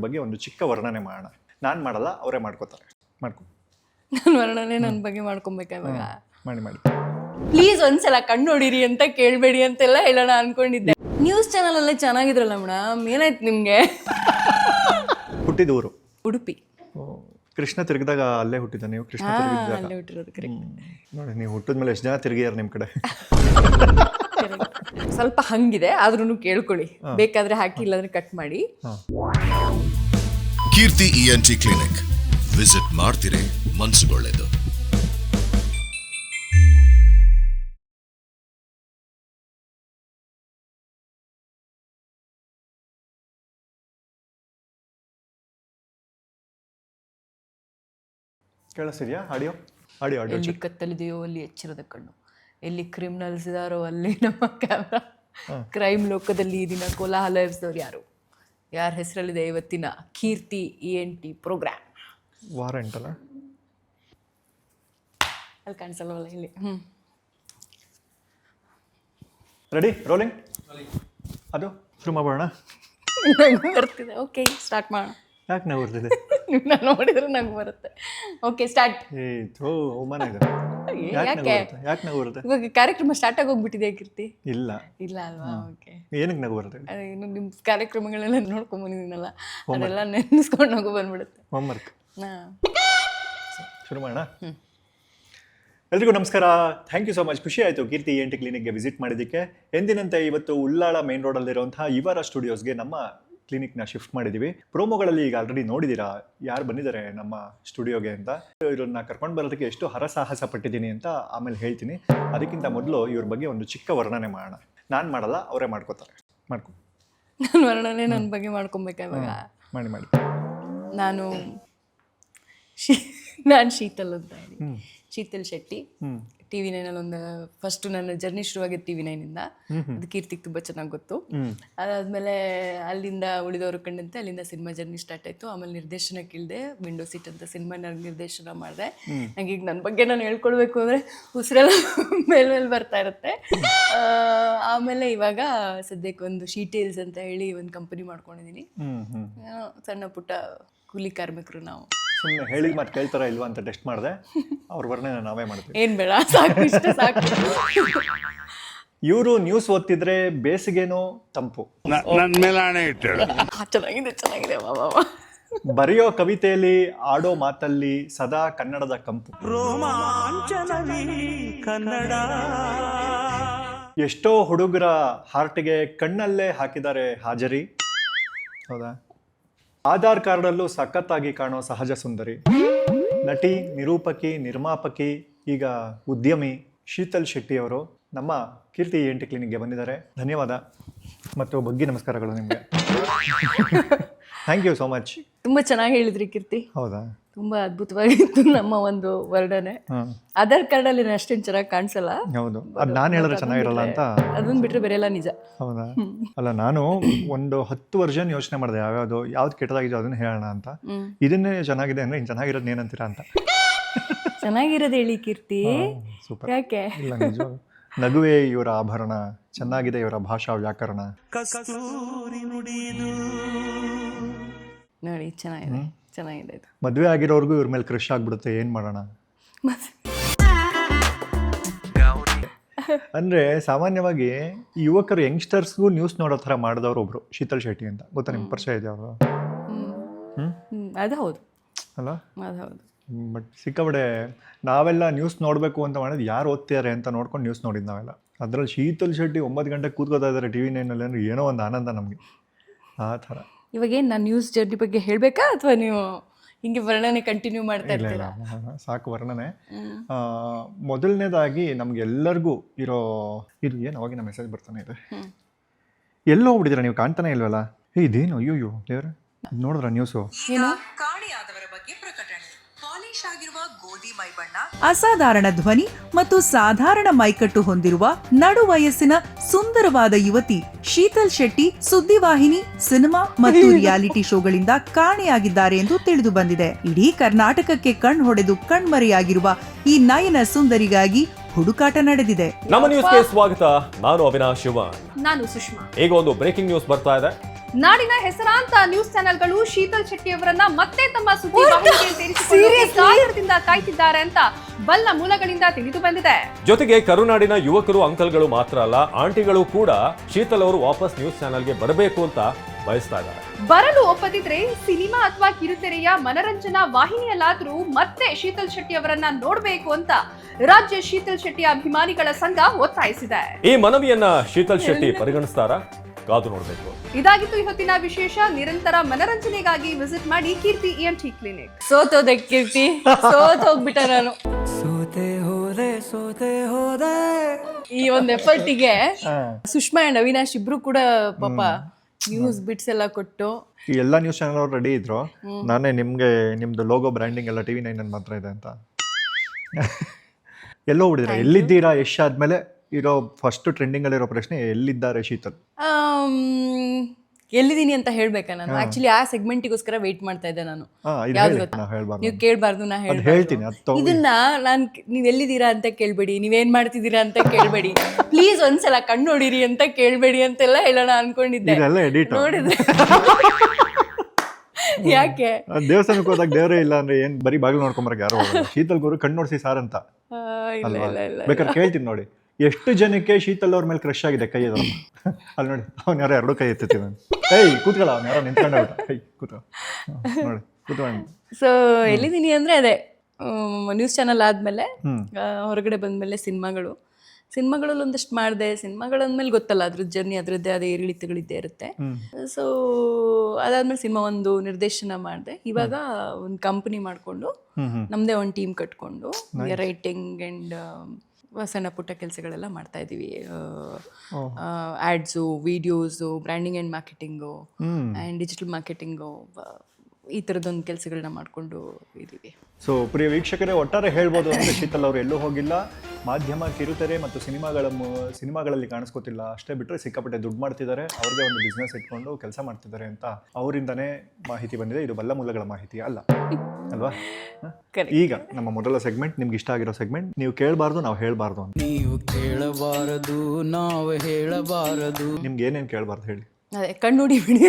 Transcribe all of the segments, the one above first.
ಬಗ್ಗೆ ಒಂದು ಚಿಕ್ಕ ವರ್ಣನೆ ಮಾಡೋಣ. ನಾನು ಮಾಡಲ್ಲ ಅವರೇ ಮಾಡ್ಕೋತಾರೆ. ಮಾಡ್ಕೊ. ನಾನು ವರ್ಣನೆ ನನ್ನ ಬಗ್ಗೆ ಮಾಡ್ಕೊಬೇಕಾ ಇವಾಗ? ಮಾಡಿ ಮಾಡಿ. ಪ್ಲೀಸ್ ಒಂದ್ಸಲ ಕಣ್ಣು ಅಂತ ಕೇಳಬೇಡಿ ಅಂತೆಲ್ಲ ಹೇಳೋಣ ಅನ್ಕೊಂಡಿದ್ದೆ. ನ್ಯೂಸ್ ಚಾನಲ್ ಅಲ್ಲೇ ಚೆನ್ನಾಗಿದ್ರಲ್ಲ ಮೇಡಮ್? ಏನಾಯ್ತು ನಿಮ್ಗೆ? ಹುಟ್ಟಿದ ಊರು ಉಡುಪಿ. ಓ, ಕೃಷ್ಣ ತಿರುಗಿದಾಗ ಅಲ್ಲೇ ಹುಟ್ಟಿದ ನೀವು? ಕೃಷ್ಣ ಹಾ ತಿರುಗಿದಾಗ ಅಲ್ಲೇ ಹುಟ್ಟಿರೋದು. ನೋಡಿ ನೀವು ಹುಟ್ಟಿದ ಮೇಲೆ ಎಷ್ಟು ಜನ ತಿರುಗಿಯಾರ ನಿಮ್ಮ ಕಡೆ? ಸ್ವಲ್ಪ ಹಂಗಿದೆ ಆದ್ರೂ ಕೇಳ್ಕೊಳ್ಳಿ. ಬೇಕಾದ್ರೆ ಹಾಕಿ ಇಲ್ಲಾಂದ್ರೆ ಕಟ್ ಮಾಡಿ. ಕೀರ್ತಿ ಇಎನ್ಟಿ ಕ್ಲಿನಿಕ್ ವಿಸಿಟ್ ಮಾಡ್ತೀರಿ ಮನ್ಸುಗೊಳ್ಳೆದು. ಕೇಳಿಸಿದ್ಯಾ ಆಡಿಯೋ? ಆಡಿಯೋ ಆಡಿಯೋ ಎಲ್ಲಿ ಕತ್ತಲಿದೆಯೋ ಅಲ್ಲಿ ಎಚ್ಚರದ ಕಣ್ಣು. ಎಲ್ಲಿ ಕ್ರಿಮಿನಲ್ಸ್ ಇದಾರೋ ಅಲ್ಲಿ ನಮ್ಮ ಕ್ಯಾಮ್ರಾ ಕ್ರೈಮ್ ಲೋಕದಲ್ಲಿ ಈ ದಿನ ಕೋಲಾಹಲ ಎಬ್ಸಿದವ್ರು ಯಾರು? ಯಾರ ಹೆಸರಲ್ಲಿದೆ ಇವತ್ತಿನ Keerthi E N T programme warrant ಅಲ್ಲ ಅಲ್ಲಿ ಕಾಣಿಸಲ್ವಲ್ಲ ಇಲ್ಲಿ? ಹ್ಞೂ ರೆಡಿ ರೋಲಿಂಗ್ ಅದು? ಶುರು ಮಾಡೋಣ ಬರ್ತಿದೆ. ಓಕೆ ಸ್ಟಾರ್ಟ್ ಮಾಡೋಣ ಯಾಕೆ ನಾವು ಬರ್ತಿದೆ? ನಿಮ್ಮನ್ನ ನೋಡಿದ್ರೆ ನಂಗೆ ಬರುತ್ತೆ. ಓಕೆ ಸ್ಟಾರ್ಟ್ ಏ ಥೋ ಮನೆ ಯಾಕೆ ಯಾಕೆ? ನಗು ಬರುತ್ತೆ ನಗು ಇವಾಗ ಕಾರ್ಯಕ್ರಮ ಸ್ಟಾರ್ಟ್ ಆಗಿ ಹೋಗ್ಬಿಟ್ಟಿದೆ ಕೀರ್ತಿ? ಇಲ್ಲ. ಇಲ್ಲ ಅಲ್ವಾ? ಓಕೆ ಏನಕ್ಕೆ ನಗು ಬರುತ್ತೆ ಅದೇ ಇನ್ನು ನಿಮ್ಮ ಕಾರ್ಯಕ್ರಮಗಳೆಲ್ಲ ನೋಡ್ಕೊಂಡ್ ಬಂದಿದ್ದೀನಲ್ಲ ಅದೆಲ್ಲ ನೆನೆಸ್ಕೊಂಡು ಹೋಗೋ ಬಂದ್ಬಿಡುತ್ತೆ. ಹೋಮ್ವರ್ಕ್ ಹಾಂ. ಶುರು ಮಾಡೋಣ? ಎಲ್ರಿಗೂ ನಮಸ್ಕಾರ. ಥ್ಯಾಂಕ್ ಯು ಸೊ ಮಚ್ ಖುಷಿ ಆಯಿತು ಕೀರ್ತಿ ಎಂಟಿ ಕ್ಲಿನಿಕ್ಗೆ ವಿಸಿಟ್ ಮಾಡಿದ್ದಕ್ಕೆ. ಎಂದಿನಂತೆ ಇವತ್ತು ಉಳ್ಳಾಳ ಮೇನ್ ರೋಡಲ್ಲಿರುವಂತಹ ಇವರ ಸ್ಟುಡಿಯೋಸ್ಗೆ ನಮ್ಮ ಕ್ಲಿನಿಕ್ನ ಶಿಫ್ಟ್ ಮಾಡಿದ್ದೀವಿ ಪ್ರೋಮೋಗಳಲ್ಲಿ ಈಗ ಆಲ್ರೆಡಿ ನೋಡಿದ್ದೀರಾ ಯಾರು ಬಂದಿದ್ದಾರೆ ನಮ್ಮ ಸ್ಟುಡಿಯೋಗೆ ಅಂತ? ಇವ್ರನ್ನ ಕರ್ಕೊಂಡು ಬರೋದಕ್ಕೆ ಎಷ್ಟು ಹರಸಾಹಸ ಪಟ್ಟಿದ್ದೀನಿ ಅಂತ ಆಮೇಲೆ ಹೇಳ್ತೀನಿ. ಅದಕ್ಕಿಂತ ಮೊದಲು ಇವ್ರ ಬಗ್ಗೆ ಒಂದು ಚಿಕ್ಕ ವರ್ಣನೆ ಮಾಡೋಣ. ನಾನು ಮಾಡಲ್ಲ ಅವರೇ ಮಾಡ್ಕೋತಾರೆ. ಮಾಡ್ಕೊ. ನಾನು ವರ್ಣನೆ ನನ್ನ ಬಗ್ಗೆ ಮಾಡ್ಕೊಬೇಕಾ ಇವಾಗ? ಮಾಡಿ ಮಾಡಿ. ನಾನು ಶೀ ನಾನು ಶೀತಲ್ ಅಂತ ಶೀತಲ್ ಶೆಟ್ಟಿ. ಟಿ ವಿ ನೈನಲ್ಲಿ ಒಂದು ಫಸ್ಟ್ ನನ್ನ ಜರ್ನಿ ಶುರುವಾಗಿದ್ದು ಟಿ ವಿ ನೈನಿಂದ ಅದು ಕೀರ್ತಿಗೆ ತುಂಬ ಚೆನ್ನಾಗಿ ಗೊತ್ತು. ಅದಾದಮೇಲೆ ಅಲ್ಲಿಂದ ಉಳಿದವರು ಕಂಡಂತೆ ಅಲ್ಲಿಂದ ಸಿನಿಮಾ ಜರ್ನಿ ಸ್ಟಾರ್ಟ್ ಆಯಿತು. ಆಮೇಲೆ ನಿರ್ದೇಶನಕ್ಕೆ ಇಳಿದೆ ವಿಂಡೋ ಸೀಟ್ ಅಂತ ಸಿನಿಮಾ ನಿರ್ದೇಶನ ಮಾಡಿದೆ. ನಂಗೆ ಈಗ ನನ್ನ ಬಗ್ಗೆ ನಾನು ಹೇಳ್ಕೊಳ್ಬೇಕು ಅಂದರೆ ಉಸಿರೆಲ್ಲ ಮೇಲೆ ಮೇಲೆ ಬರ್ತಾ ಇರುತ್ತೆ. ಆ, ಆಮೇಲೆ ಇವಾಗ ಸದ್ಯಕ್ಕೆ ಒಂದು ಶೀಟೇಲ್ಸ್ ಅಂತ ಹೇಳಿ ಒಂದು ಕಂಪನಿ ಮಾಡ್ಕೊಂಡಿದ್ದೀನಿ. ಸಣ್ಣ ಪುಟ್ಟ ಕೂಲಿ ಕಾರ್ಮಿಕರು ನಾವು. ಸುಮ್ಮನೆ ಹೇಳಿದ ಮತ್ತೆ ಕೇಳ್ತಾರ ಇಲ್ವಾ ಅಂತ ಟೆಸ್ಟ್ ಮಾಡಿದೆ. ಅವ್ರ ವರ್ಣನೆ ನಾವೇ ಮಾಡ್ತೀವಿ. ಏನ್ ಬೇಡ ಸಾಕು ಇಷ್ಟ ಸಾಕು. ಇವರು ನ್ಯೂಸ್ ಓದ್ತಿದ್ರೆ ಬೇಸಿಗೆನೋ ತಂಪು. ನನ್ನ ಮೇಲೆ ಹಣೆ ಇಟ್ಟಳು ಆ, ಚೆನ್ನಾಗಿದೆ ಚೆನ್ನಾಗಿದೆ ವಾ ವಾ ವಾ. ಬರೆಯೋ ಕವಿತೆಯಲ್ಲಿ ಆಡೋ ಮಾತಲ್ಲಿ ಸದಾ ಕನ್ನಡದ ಕಂಪು. ಕನ್ನಡ. ಎಷ್ಟೋ ಹುಡುಗರ ಹಾರ್ಟ್ಗೆ ಕಣ್ಣಲ್ಲೇ ಹಾಕಿದ್ದಾರೆ ಹಾಜರಿ. ಹೌದಾ? ಆಧಾರ್ ಕಾರ್ಡಲ್ಲೂ ಸಖತ್ತಾಗಿ ಕಾಣೋ ಸಹಜ ಸುಂದರಿ. ನಟಿ ನಿರೂಪಕಿ ನಿರ್ಮಾಪಕಿ ಈಗ ಉದ್ಯಮಿ ಶೀತಲ್ ಶೆಟ್ಟಿ ಅವರು ನಮ್ಮ ಕೀರ್ತಿ ಎಂಟಿ ಕ್ಲಿನಿಕ್ಗೆ ಬಂದಿದ್ದಾರೆ. ಧನ್ಯವಾದ. ಮತ್ತು ಬಗ್ಗಿ ನಮಸ್ಕಾರಗಳು ನಿಮಗೆ. ಥ್ಯಾಂಕ್ ಯು ಸೋ ಮಚ್ ತುಂಬ ಚೆನ್ನಾಗಿ ಹೇಳಿದ್ರಿ ಕೀರ್ತಿ. ಹೌದಾ? ತುಂಬಾ ಅದ್ಭುತವಾಗಿತ್ತು ನಮ್ಮ ಒಂದು ವರ್ಣನೆ. ಅದರ್ ಆಧಾರ್ ಕಾರ್ಡ್ ಅಲ್ಲಿ ಅಷ್ಟೇನ್ ಚೆನ್ನಾಗಿ ಕಾಣಿಸಲ್ಲ. ಹೌದು. ಅದು ನಾನು ಹೇಳಿದ್ರೆ ಚೆನ್ನಾಗಿರಲ್ಲ ಅಂತ. ಅದನ್ನ ಬಿಟ್ಟರೆ ಬೇರೆ ಎಲ್ಲ ನಿಜ. ಹೌದಾ? ಅಲ್ಲ ನಾನು ಒಂದು ಹತ್ತು ವರ್ಷನ್ ಯೋಚನೆ ಮಾಡಿದೆ ಯಾವ್ಯಾವುದು ಯಾವ್ದು ಕೆಟ್ಟದಾಗಿದೆಯೋ ಅದನ್ನ ಹೇಳೋಣ ಅಂತ. ಇದನ್ನೇ ಚೆನ್ನಾಗಿದೆ ಅಂದ್ರೆ ಇನ್ನು ಚೆನ್ನಾಗಿರೋದು ಏನಂತೀರಾ ಅಂತ. ಚೆನ್ನಾಗಿರೋದು ಹೇಳಿ ಕೀರ್ತಿ. ಸೂಪರ್. ಯಾಕೆ? ಇಲ್ಲ ನಿಜ. ನಗುವೆ ಇವರ ಆಭರಣ ಚೆನ್ನಾಗಿದೆ ಇವರ ಭಾಷಾ ವ್ಯಾಕರಣ. ನೋಡಿ ಚೆನ್ನಾಗಿದೆ ಚೆನ್ನಾಗಿದೆ ಇದು. ಮದುವೆ ಆಗಿರೋರ್ಗೂ ಇವ್ರ ಮೇಲೆ ಕ್ರಶ್ ಆಗ್ಬಿಡುತ್ತೆ ಏನ್ ಮಾಡೋಣ? ಅಂದ್ರೆ ಸಾಮಾನ್ಯವಾಗಿ ಯುವಕರು ಯಂಗ್ಸ್ಟರ್ಸ್ಗೂ ನ್ಯೂಸ್ ನೋಡೋ ಥರ ಮಾಡಿದವ್ರು ಒಬ್ರು ಶೀತಲ್ ಶೆಟ್ಟಿ ಅಂತ. ಗೊತ್ತಾ ನಿಮ್ಗೆ ಪರಿಚಯ ಇದೆ ಅವರು ಅದು ಹೌದು. ಅಲ್ಲ? ಅದು ಹೌದು. ಬಟ್ ಸಿಕ್ಕಾಬಡೆ ನಾವೆಲ್ಲ ನ್ಯೂಸ್ ನೋಡಬೇಕು ಅಂತ ಮಾಡಿದ್ ಯಾರು ಓದ್ತಿದ್ದಾರೆ ಅಂತ ನೋಡ್ಕೊಂಡು ನ್ಯೂಸ್ ನೋಡಿದ್ ನಾವೆಲ್ಲ. ಅದರಲ್ಲಿ ಶೀತಲ್ ಶೆಟ್ಟಿ ಒಂಬತ್ತು ಗಂಟೆಗೆ ಕೂತ್ಕೋತಾ ಇದ್ದಾರೆ ಟಿ ವಿ ನೈನಲ್ಲಿ ಅಂದ್ರೆ ಏನೋ ಒಂದು ಆನಂದ ನಮಗೆ. ಆ ಥರ. ಇವಾಗ ಏನು ನಾನು ನ್ಯೂಸ್ ಜರ್ನಿ ಬಗ್ಗೆ ಹೇಳಬೇಕಾ? ಅಥವಾ ನೀವು ಹಿಂಗೆ ವರ್ಣನೆ ಕಂಟಿನ್ಯೂ ಮಾಡ್ತಾ ಇರ್ತೀರಾ? ಸಾಕು ವರ್ಣನೆ. ಮೊದಲನೇದಾಗಿ ನಮ್ಗೆಲ್ಲರಿಗೂ ಇರೋ ಇದು ಏನು? ಅವಾಗಿನ ಮೆಸೇಜ್ ಬರ್ತಾನೆ ಇದೆ. ಎಲ್ಲೋ ಹೋಗ್ಬಿಟ್ಟಿದ್ದೀರಾ? ನೀವು ಕಾಣ್ತಾನೆ ಇಲ್ವಲ್ಲ? ಏ ಇದೇನು? ಅಯ್ಯೋಯ್ಯೋ ದೇವ್ರ. ನೋಡಿದ್ರ ನ್ಯೂಸು ಕಾಣೆಯಾದವರ ಬಗ್ಗೆ ಪ್ರಕಟಣೆ. ಪಾಲಿಶ್ ಆಗಿರುವ ಗೋಧಿ ಮೈಬಣ್ಣ ಅಸಾಧಾರಣ ಧ್ವನಿ ಮತ್ತು ಸಾಧಾರಣ ಮೈಕಟ್ಟು ಹೊಂದಿರುವ ನಡು ವಯಸ್ಸಿನ ಸುಂದರವಾದ ಯುವತಿ ಶೀತಲ್ ಶೆಟ್ಟಿ ಸುದ್ದಿವಾಹಿನಿ ಸಿನಿಮಾ ಮತ್ತು ರಿಯಾಲಿಟಿ ಶೋಗಳಿಂದ ಕಾಣೆಯಾಗಿದ್ದಾರೆ ಎಂದು ತಿಳಿದು ಬಂದಿದೆ. ಇಡೀ ಕರ್ನಾಟಕಕ್ಕೆ ಕಣ್ ಹೊಡೆದು ಕಣ್ಮರೆಯಾಗಿರುವ ಈ ನಯನ ಸುಂದರಿಗಾಗಿ ಹುಡುಕಾಟ ನಡೆದಿದೆ. ನಮ್ಮ ನ್ಯೂಸ್ಗೆ ಸ್ವಾಗತ. ನಾನು ಅವಿನಾಶ್ ಶಿವನ್. ನಾನು ಸುಷ್ಮಾ. ಈಗ ಒಂದು ಬ್ರೇಕಿಂಗ್ ನ್ಯೂಸ್ ಬರ್ತಾ ಇದೆ. ನಾಡಿನ ಹೆಸರಾಂತ ನ್ಯೂಸ್ ಚಾನೆಲ್ಗಳು ಶೀತಲ್ ಶೆಟ್ಟಿ ಅವರನ್ನ ಮತ್ತೆ ತಮ್ಮ ಸುದ್ದಿ ವಾಹಿನಿಗೆ ಸೇರಿಸಿಕೊಳ್ಳಲು ಕಾತರದಿಂದ ಕಾಯ್ತಿದ್ದಾರೆ ಅಂತ ಬಲ್ಲ ಮೂಲಗಳಿಂದ ತಿಳಿದು ಬಂದಿದೆ. ಜೊತೆಗೆ ಕರುನಾಡಿನ ಯುವಕರು ಅಂಕಲ್ಗಳು ಮಾತ್ರ ಅಲ್ಲ ಆಂಟಿಗಳು ಕೂಡ ಶೀತಲ್ ಅವರು ವಾಪಸ್ ನ್ಯೂಸ್ ಚಾನೆಲ್ಗೆ ಬರಬೇಕು ಅಂತ ಬಯಸ್ತಾ ಇದ್ದಾರೆ. ಬರಲು ಒಪ್ಪದಿದ್ರೆ ಸಿನಿಮಾ ಅಥವಾ ಕಿರುತೆರೆಯ ಮನರಂಜನಾ ವಾಹಿನಿಯಲ್ಲಾದ್ರೂ ಮತ್ತೆ ಶೀತಲ್ ಶೆಟ್ಟಿ ಅವರನ್ನ ನೋಡಬೇಕು ಅಂತ ರಾಜ್ಯ ಶೀತಲ್ ಶೆಟ್ಟಿ ಅಭಿಮಾನಿಗಳ ಸಂಘ ಒತ್ತಾಯಿಸಿದೆ. ಈ ಮನವಿಯನ್ನ ಶೀತಲ್ ಶೆಟ್ಟಿ ಪರಿಗಣಿಸ್ತಾರಾ? ಕಾದು ನೋಡಬೇಕು. ಇದಾಗಿತ್ತು ಇವತ್ತಿನ ವಿಶೇಷ. ನಿರಂತರ ಮನರಂಜನೆಗಾಗಿ ವಿಸಿಟ್ ಮಾಡಿ ಕೀರ್ತಿ ಟಿ ಕ್ಲಿನಿಕ್ ಸೋತೋದೆ ಕೀರ್ತಿ. ಸೋತ್ ಹೋಗ್ಬಿಟ್ಟ ನಾನು. ಈ ಒಂದು ಎಫರ್ಟಿಗೆ ಸುಷ್ಮಾ ಅಂಡ್ ಅವಿನಾಶ್ ಇಬ್ರು ಕೂಡ ಪಾಪ ನ್ಯೂಸ್ ಬಿಟ್ಸ್ ಎಲ್ಲ ಕೊಟ್ಟು. ಈ ಎಲ್ಲ ನ್ಯೂಸ್ ಚಾನೆಲ್ ಅವ್ರು ರೆಡಿ ಇದ್ರು. ನಾನೇ ನಿಮ್ಗೆ ನಿಮ್ದು ಲೋಗೋ ಬ್ರ್ಯಾಂಡಿಂಗ್ ಎಲ್ಲ ಟಿವಿ ನೈನ್ ಮಾತ್ರ ಇದೆ ಅಂತ. ಎಲ್ಲೋ ಬಿಡಿದ್ರೆ ಎಲ್ಲಿದ್ದೀರಾ ಯಶ್ ಆದ್ಮೇಲೆ? ಇರೋ ಫಸ್ಟ್ ಟ್ರೆಂಡಿಂಗ್ ಅಲ್ಲಿರೋ ಪ್ರಶ್ನೆ ಎಲ್ಲಿದ್ದಾರೆ ಶೀತಲ್? ಎಲ್ಲಿದ್ದೀನಿ ಅಂತ ಹೇಳ್ಬೇಕಾ ನಾನು? ಆಕ್ಚುಲಿ ಆ ಸೆಗ್ಮೆಂಟಿಗೋಸ್ಕರ ವೆಯ್ಟ್ ಮಾಡ್ತಾ ಇದ್ದೆ ನಾನು. ನೀವು ಕೇಳಬಾರ್ದು ನಾ ಅದ್ ಹೇಳ್ತೀನಿ, ಇದನ್ನ ನಾನು ನೀವು ಎಲ್ಲಿದ್ದೀರಾ ಅಂತ ಕೇಳ್ಬೇಡಿ ನೀವೇನ್ ಮಾಡ್ತಿದ್ದೀರಾ ಅಂತ ಕೇಳ್ಬೇಡಿ. ಪ್ಲೀಸ್ ಒಂದ್ಸಲ ಕಣ್ಣು ನೋಡಿರಿ ಅಂತ ಕೇಳ್ಬೇಡಿ ಅಂತೆಲ್ಲ ಹೇಳೋಣ ಅನ್ಕೊಂಡಿದ್ದೆ. ನೋಡಿದ್ರೆ. ಯಾಕೆ? ದೇವಸ್ಥಾನಕ್ಕೆ ಹೋದಾಗ ದೇವರೇ ಇಲ್ಲ ಅಂದ್ರೆ ಏನ್ ಬರೀ ಬಾಗಿಲು ನೋಡ್ಕೊಂಬರಕ್ಕೆ ಯಾರು ಶೀತಲ್ ಗುರು ಕಣ್ಣು ನೋಡಿಸಿ ಸಾರ್ ಅಂತ. ಇಲ್ಲ ಇಲ್ಲ ಇಲ್ಲ. ಬೇಕಾದ್ರೆ ಕೇಳ್ತೀನಿ ನೋಡಿ. ಎಷ್ಟು ಜನಕ್ಕೆ ಶೀತಲ್ ಅವ್ರ ಮೇಲೆ ಕ್ರಶ್ ಆಗಿದೆ ಕೈ ಅಲ್ಲಿ ನೋಡಿ ಅವ್ನ ಯಾರೋ ಎರಡು ಕೈ ಎತ್ತಿ ನಾನು. ಏಯ್ ಕೂತ್ಕೊಳ್ಳ ಅವ್ನ ಯಾರೋ ನಿಂತ್ಕೊಂಡ ಕೈ ಹ್ಮ್, ನೋಡಿ ಕೂತ್ಕೊಂಡು ಸೊ ಎಲ್ಲಿದ್ದೀನಿ ಅಂದ್ರೆ ಅದೇ ನ್ಯೂಸ್ ಚಾನಲ್ ಆದ್ಮೇಲೆ. ಹೊರಗಡೆ ಬಂದ್ಮೇಲೆ ಸಿನಿಮಾಗಳು. ಸಿನಿಮಾಗಳಲ್ಲಿ ಒಂದಷ್ಟು ಮಾಡಿದೆ ಸಿನಿಮಾಗಳಂದ್ಮೇಲೆ ಗೊತ್ತಲ್ಲ ಅದ್ರದ್ದು ಜರ್ನಿ ಅದರದ್ದೇ ಅದೇ ಏರಿಳಿತಗಳಿದ್ದೇ ಇರುತ್ತೆ. ಸೊ ಅದಾದ್ಮೇಲೆ ಸಿನಿಮಾ ಒಂದು ನಿರ್ದೇಶನ ಮಾಡಿದೆ. ಇವಾಗ ಒಂದು ಕಂಪನಿ ಮಾಡಿಕೊಂಡು ನಮ್ಮದೇ ಒಂದು ಟೀಮ್ ಕಟ್ಕೊಂಡು ರೈಟಿಂಗ್ ಆ್ಯಂಡ್ ಸಣ್ಣ ಪುಟ್ಟ ಕೆಲಸಗಳೆಲ್ಲ ಮಾಡ್ತಾ ಇದ್ದೀವಿ. Ads videos branding and marketing and digital marketing ಈ ಥರದೊಂದು ಕೆಲಸಗಳನ್ನ ಮಾಡಿಕೊಂಡು ಇದ್ದೀವಿ. ಸೊ ಪ್ರಿಯ ವೀಕ್ಷಕರೇ ಒಟ್ಟಾರೆ ಹೇಳ್ಬೋದು ಅಂದರೆ ಶೀತಲ್ ಅವರು ಎಲ್ಲೂ ಹೋಗಿಲ್ಲ. ಮಾಧ್ಯಮ ಕಿರುತೆರೆ ಮತ್ತು ಸಿನಿಮಾಗಳ ಮು- ಸಿನಿಮಾಗಳಲ್ಲಿ ಕಾಣಿಸ್ಕೊತಿಲ್ಲ. ಅಷ್ಟೇ ಬಿಟ್ಟರೆ ಸಿಕ್ಕಾಪಟ್ಟೆ ದುಡ್ಡು ಮಾಡ್ತಿದ್ದಾರೆ. ಅವ್ರಿಗೆ ಒಂದು ಬಿಸ್ನೆಸ್ ಇಟ್ಕೊಂಡು ಕೆಲಸ ಮಾಡ್ತಿದ್ದಾರೆ ಅಂತ ಅವರಿಂದನೇ ಮಾಹಿತಿ ಬಂದಿದೆ. ಇದು ಬಲ್ಲ ಮೂಲಗಳ ಮಾಹಿತಿ ಅಲ್ಲ. ಅಲ್ವಾ? ಹ? Correct. ಈಗ ನಮ್ಮ ಮೊದಲ ಸೆಗ್ಮೆಂಟ್ ನಿಮ್ಗೆ ಇಷ್ಟ ಆಗಿರೋ ಸೆಗ್ಮೆಂಟ್ ನೀವು ಕೇಳಬಾರ್ದು ನಾವು ಹೇಳಬಾರ್ದು ಅಂತ. ನೀವು ಕೇಳಬಾರದು ನಾವು ಹೇಳಬಾರದು. ನಿಮ್ಗೆ ಏನೇನು ಕೇಳಬಾರ್ದು ಹೇಳಿ? ಅದೇ ಕಣ್ಣೋಡಿ ಬಿಡಿ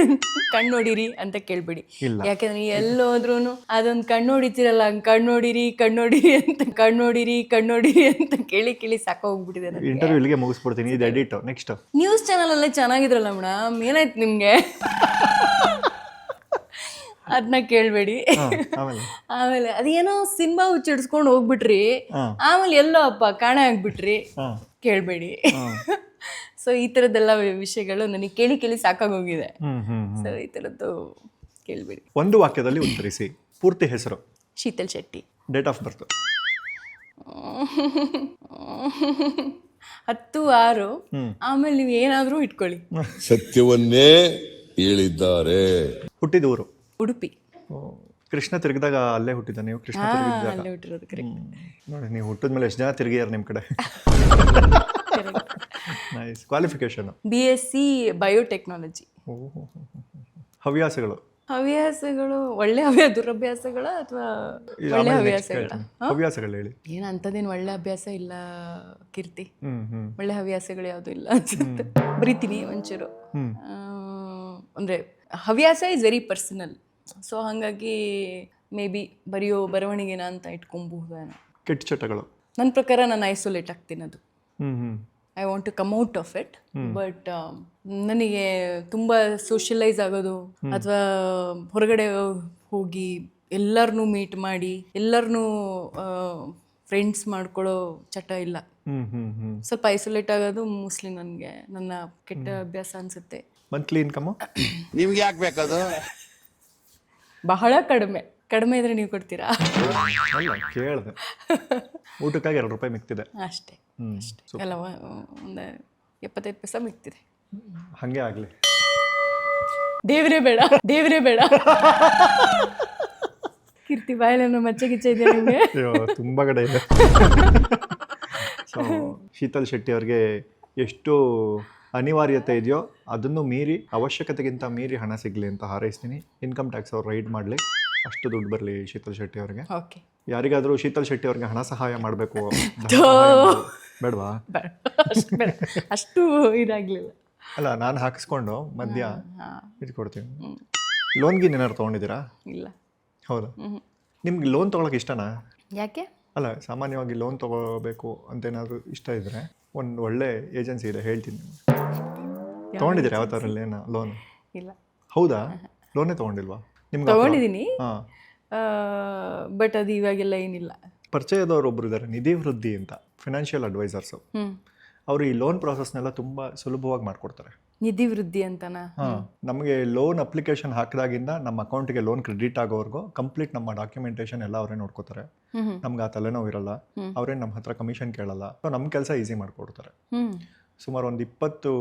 ಕಣ್ಣೋಡಿರಿ ಅಂತ ಕೇಳ್ಬಿಡಿ. ಯಾಕಂದ್ರೆ ಎಲ್ಲೋದ್ರೂ ಅದೊಂದು ಕಣ್ಣೋಡಿತಿರಲ್ಲ ಕಣ್ಣೋಡಿರಿ ಕಣ್ಣೋಡಿರಿ ಅಂತ ಕಣ್ಣೋಡಿರಿ ಕಣ್ಣೋಡಿರಿ ಅಂತ ಕೇಳಿ ಕೇಳಿ ಸಾಕೋಗ್ಬಿಟ್ಟಿದೆ ಇಂಟರ್ವ್ಯೂ ಇಲ್ಲಿಗೆ ಮುಗಿಸ್ಬಿಡ್ತೀನಿ. ಇದು ಎಡಿಟ್ ನೆಕ್ಸ್ಟ್ ನ್ಯೂಸ್ ಚಾನಲ್ ಅಲ್ಲೇ ಚೆನ್ನಾಗಿದ್ರಲ್ಲ ಮೇಡಮ್ ಏನಾಯ್ತು ನಿಮ್ಗೆ? ಅದನ್ನ ಕೇಳಬೇಡಿ. ಆಮೇಲೆ? ಅದೇನೋ ಸಿನಿಮಾ ಹುಚ್ಚಿಡ್ಸ್ಕೊಂಡು ಹೋಗ್ಬಿಟ್ರಿ ಆಮೇಲೆ ಎಲ್ಲೋ ಅಪ್ಪ ಕಾಣೆ ಆಗ್ಬಿಟ್ರಿ ಕೇಳಬೇಡಿ. ಸೊ ಈ ಥರದ್ದೆಲ್ಲ ವಿಷಯಗಳು ನನಗೆ ಕೇಳಿ ಕೇಳಿ ಸಾಕಾಗೋಗಿದೆ. ಸೊ ಈ ಥರದ್ದು ಕೇಳಬೇಡಿ. ಒಂದು ವಾಕ್ಯದಲ್ಲಿ ಉತ್ತರಿಸಿ. ಪೂರ್ತಿ ಹೆಸರು? Sheetal Shetty. Date of birth ಹತ್ತು ಆರು. ಆಮೇಲೆ ನೀವು ಏನಾದರೂ ಇಟ್ಕೊಳ್ಳಿ. ಸತ್ಯವನ್ನೇ ಹೇಳಿದ್ದಾರೆ. ಹುಟ್ಟಿದ ಊರು ಉಡುಪಿ ಕೃಷ್ಣ ತಿರುಗಿದಾಗ ಅಲ್ಲೇ ಹುಟ್ಟಿದ ನೀವು? ಕೃಷ್ಣ ತಿರುಗಿದಾಗ ಅಲ್ಲೇ ಹುಟ್ಟಿರೋದು ಕರೆಕ್ಟ್ ನೋಡಿ ನೀವು ಹುಟ್ಟಿದ ಮೇಲೆ ಎಷ್ಟು ಜನ ತಿರುಗಿಯಾರ ನಿಮ್ಮ ಕಡೆ? Nice qualification B S C biotechnology ಹವ್ಯಾಸಗಳು? ಹವ್ಯಾಸಗಳು ಒಳ್ಳೆ ಹವ್ಯ ದುರಭ್ಯಾಸಗಳ ಅಥವಾ ಒಳ್ಳೆ ಹವ್ಯಾಸಗಳ? ಹವ್ಯಾಸಗಳು ಹೇಳಿ. ಏನು ಅಂಥದ್ದೇನು ಒಳ್ಳೆ ಅಭ್ಯಾಸ ಇಲ್ಲ ಕೀರ್ತಿ. ಒಳ್ಳೆ ಹವ್ಯಾಸಗಳು ಯಾವುದು ಇಲ್ಲ ಅನ್ಸುತ್ತೆ. ಬರಿತೀನಿ ಒಂಚೂರು. ಅಂದ್ರೆ ಹವ್ಯಾಸ ಇಸ್ ವೆರಿ ಪರ್ಸನಲ್ ಸೊ ಹಾಗಾಗಿ ಮೇ ಬಿ ಬರೆಯೋ ಬರವಣಿಗೆನ ಅಂತ ಇಟ್ಕೊಂಬಹುದು ಕೆಟ್ಟ ಚಟಗಳು. ನನ್ನ ಪ್ರಕಾರ ನಾನು ಐಸೋಲೇಟ್ ಆಗ್ತೀನಿ ಅದು. I want to come out of it but ನನಗೆ ತುಂಬ ಸೋಷಿಯಲೈಸ್ ಆಗೋದು. ಅಥವಾ ಹೊರಗಡೆ ಹೋಗಿ ಎಲ್ಲರನ್ನೂ ಮೀಟ್ ಮಾಡಿ ಎಲ್ಲರನ್ನೂ ಫ್ರೆಂಡ್ಸ್ ಮಾಡ್ಕೊಳ್ಳೋ ಚಟ ಇಲ್ಲ. ಸ್ವಲ್ಪ ಐಸೋಲೇಟ್ ಆಗೋದು ಮೋಸ್ಟ್ಲಿ ನನಗೆ ನನ್ನ ಕೆಟ್ಟ ಅಭ್ಯಾಸ ಅನಿಸುತ್ತೆ. ಮಂತ್ಲಿ ಇನ್ಕಮ್ ನಿಮ್ಗೆ ಯಾಕೆ ಬೇಕದು ಬಹಳ ಕಡಿಮೆ. ಕಡಿಮೆ ಇದ್ರೆ ನೀವು ಕೊಡ್ತೀರಾ? ಅಲ್ಲ ಕೇಳಿದೆ. ಊಟಕ್ಕಾಗಿ ಎರಡು ರೂಪಾಯಿ ಮಿಕ್ತಿದೆ. ಅಷ್ಟೇ ಹ್ಮ್ ಎಲ್ಲ ಒಂದು ಎಪ್ಪತ್ತೈದು ಪೈಸೆ ಮಿಕ್ತಿದೆ. ಹಂಗೆ ಆಗಲಿ. ದೇವ್ರೇ ಬೇಡ ದೇವ್ರೇ ಬೇಡ. ಕೀರ್ತಿ ಬಾಯಲ್ಲ ಮಚ್ಚೆ ಗಿಚ್ಚ ಇದೆ ನಿಮಗೆ ತುಂಬ ತುಂಬಾ ಕಡೆ ಇದೆ. ಸೊ ಶೀತಲ್ ಶೆಟ್ಟಿ ಅವ್ರಿಗೆ ಎಷ್ಟು ಅನಿವಾರ್ಯತೆ ಇದೆಯೋ ಅದನ್ನು ಮೀರಿ ಅವಶ್ಯಕತೆಗಿಂತ ಮೀರಿ ಹಣ ಸಿಗಲಿ ಅಂತ ಹಾರೈಸ್ತೀನಿ. ಇನ್ಕಮ್ ಟ್ಯಾಕ್ಸ್ ಅವ್ರು ರೈಡ್ ಮಾಡಲಿ. ಅಷ್ಟು ದುಡ್ಡು ಬರಲಿ ಶೀತಲ್ ಶೆಟ್ಟಿ ಅವ್ರಿಗೆ. ಓಕೆ. ಯಾರಿಗಾದರೂ ಶೀತಲ್ ಶೆಟ್ಟಿ ಅವ್ರಿಗೆ ಹಣ ಸಹಾಯ ಮಾಡಬೇಕು. ಬೇಡವಾ? ಅಷ್ಟು ಇದಾಗಲಿಲ್ಲ. ಅಲ್ಲ ನಾನು ಹಾಕಿಸ್ಕೊಂಡು ಮಧ್ಯ ಇದು ಕೊಡ್ತೀನಿ. ಲೋನ್ಗೆ ಏನಾದ್ರು ತೊಗೊಂಡಿದ್ದೀರಾ? ಇಲ್ಲ. ಹೌದಾ? ನಿಮ್ಗೆ ಲೋನ್ ತೊಗೊಳಕ್ಕೆ ಇಷ್ಟನಾ? ಯಾಕೆ? ಅಲ್ಲ ಸಾಮಾನ್ಯವಾಗಿ ಲೋನ್ ತೊಗೋಬೇಕು ಅಂತ ಏನಾದರೂ ಇಷ್ಟ ಇದ್ದರೆ ಒಂದು ಒಳ್ಳೆ ಏಜೆನ್ಸಿ ಇದೆ ಹೇಳ್ತೀನಿ ನಿಮ್ಗೆ. ಯಾವ ಥರಲ್ಲಿ ಏನೋ ಲೋನ್? ಇಲ್ಲ. ಹೌದಾ? ಲೋನೇ ತೊಗೊಂಡಿಲ್ವಾ? ತಗೊಂಡಿದ್ದೀನಿ ಬಟ್ ಅದು ಇವಾಗೆಲ್ಲ ಏನಿಲ್ಲ. ಪರಿಚಯದವರು ಒಬ್ರು ಇದ್ದಾರೆ ನಿಧಿ ವೃದ್ಧಿ ಅಂತ ಫಿನಾನ್ಷಿಯಲ್ ಅಡ್ವೈಸರ್ಸ್ ಅವರು ಈ ಲೋನ್ ಪ್ರಾಸೆಸ್ನೆಲ್ಲ ತುಂಬ ಸುಲಭವಾಗಿ ಮಾಡಿಕೊಡ್ತಾರೆ. ನಿಧಿ ವೃದ್ಧಿ ಅಂತನಾ? ನಮಗೆ ಲೋನ್ ಅಪ್ಲಿಕೇಶನ್ ಹಾಕಿದಾಗಿಂದ ನಮ್ಮ ಅಕೌಂಟ್ಗೆ ಲೋನ್ ಕ್ರೆಡಿಟ್ ಆಗೋವರೆಗೂ ಕಂಪ್ಲೀಟ್ ನಮ್ಮ ಡಾಕ್ಯುಮೆಂಟೇಶನ್ ಎಲ್ಲ ಅವರೇ ನೋಡ್ಕೋತಾರೆ. ನಮ್ಗೆ ಆ ತಲೆನೋವು ಇರಲ್ಲ. ಅವರೇ ನಮ್ಮ ಹತ್ರ ಕಮಿಷನ್ ಕೇಳಲ್ಲ. ಸೊ ನಮ್ಮ ಕೆಲಸ ಈಸಿ ಮಾಡಿಕೊಡ್ತಾರೆ. ಸುಮಾರು ಒಂದು ಇಪ್ಪತ್ತು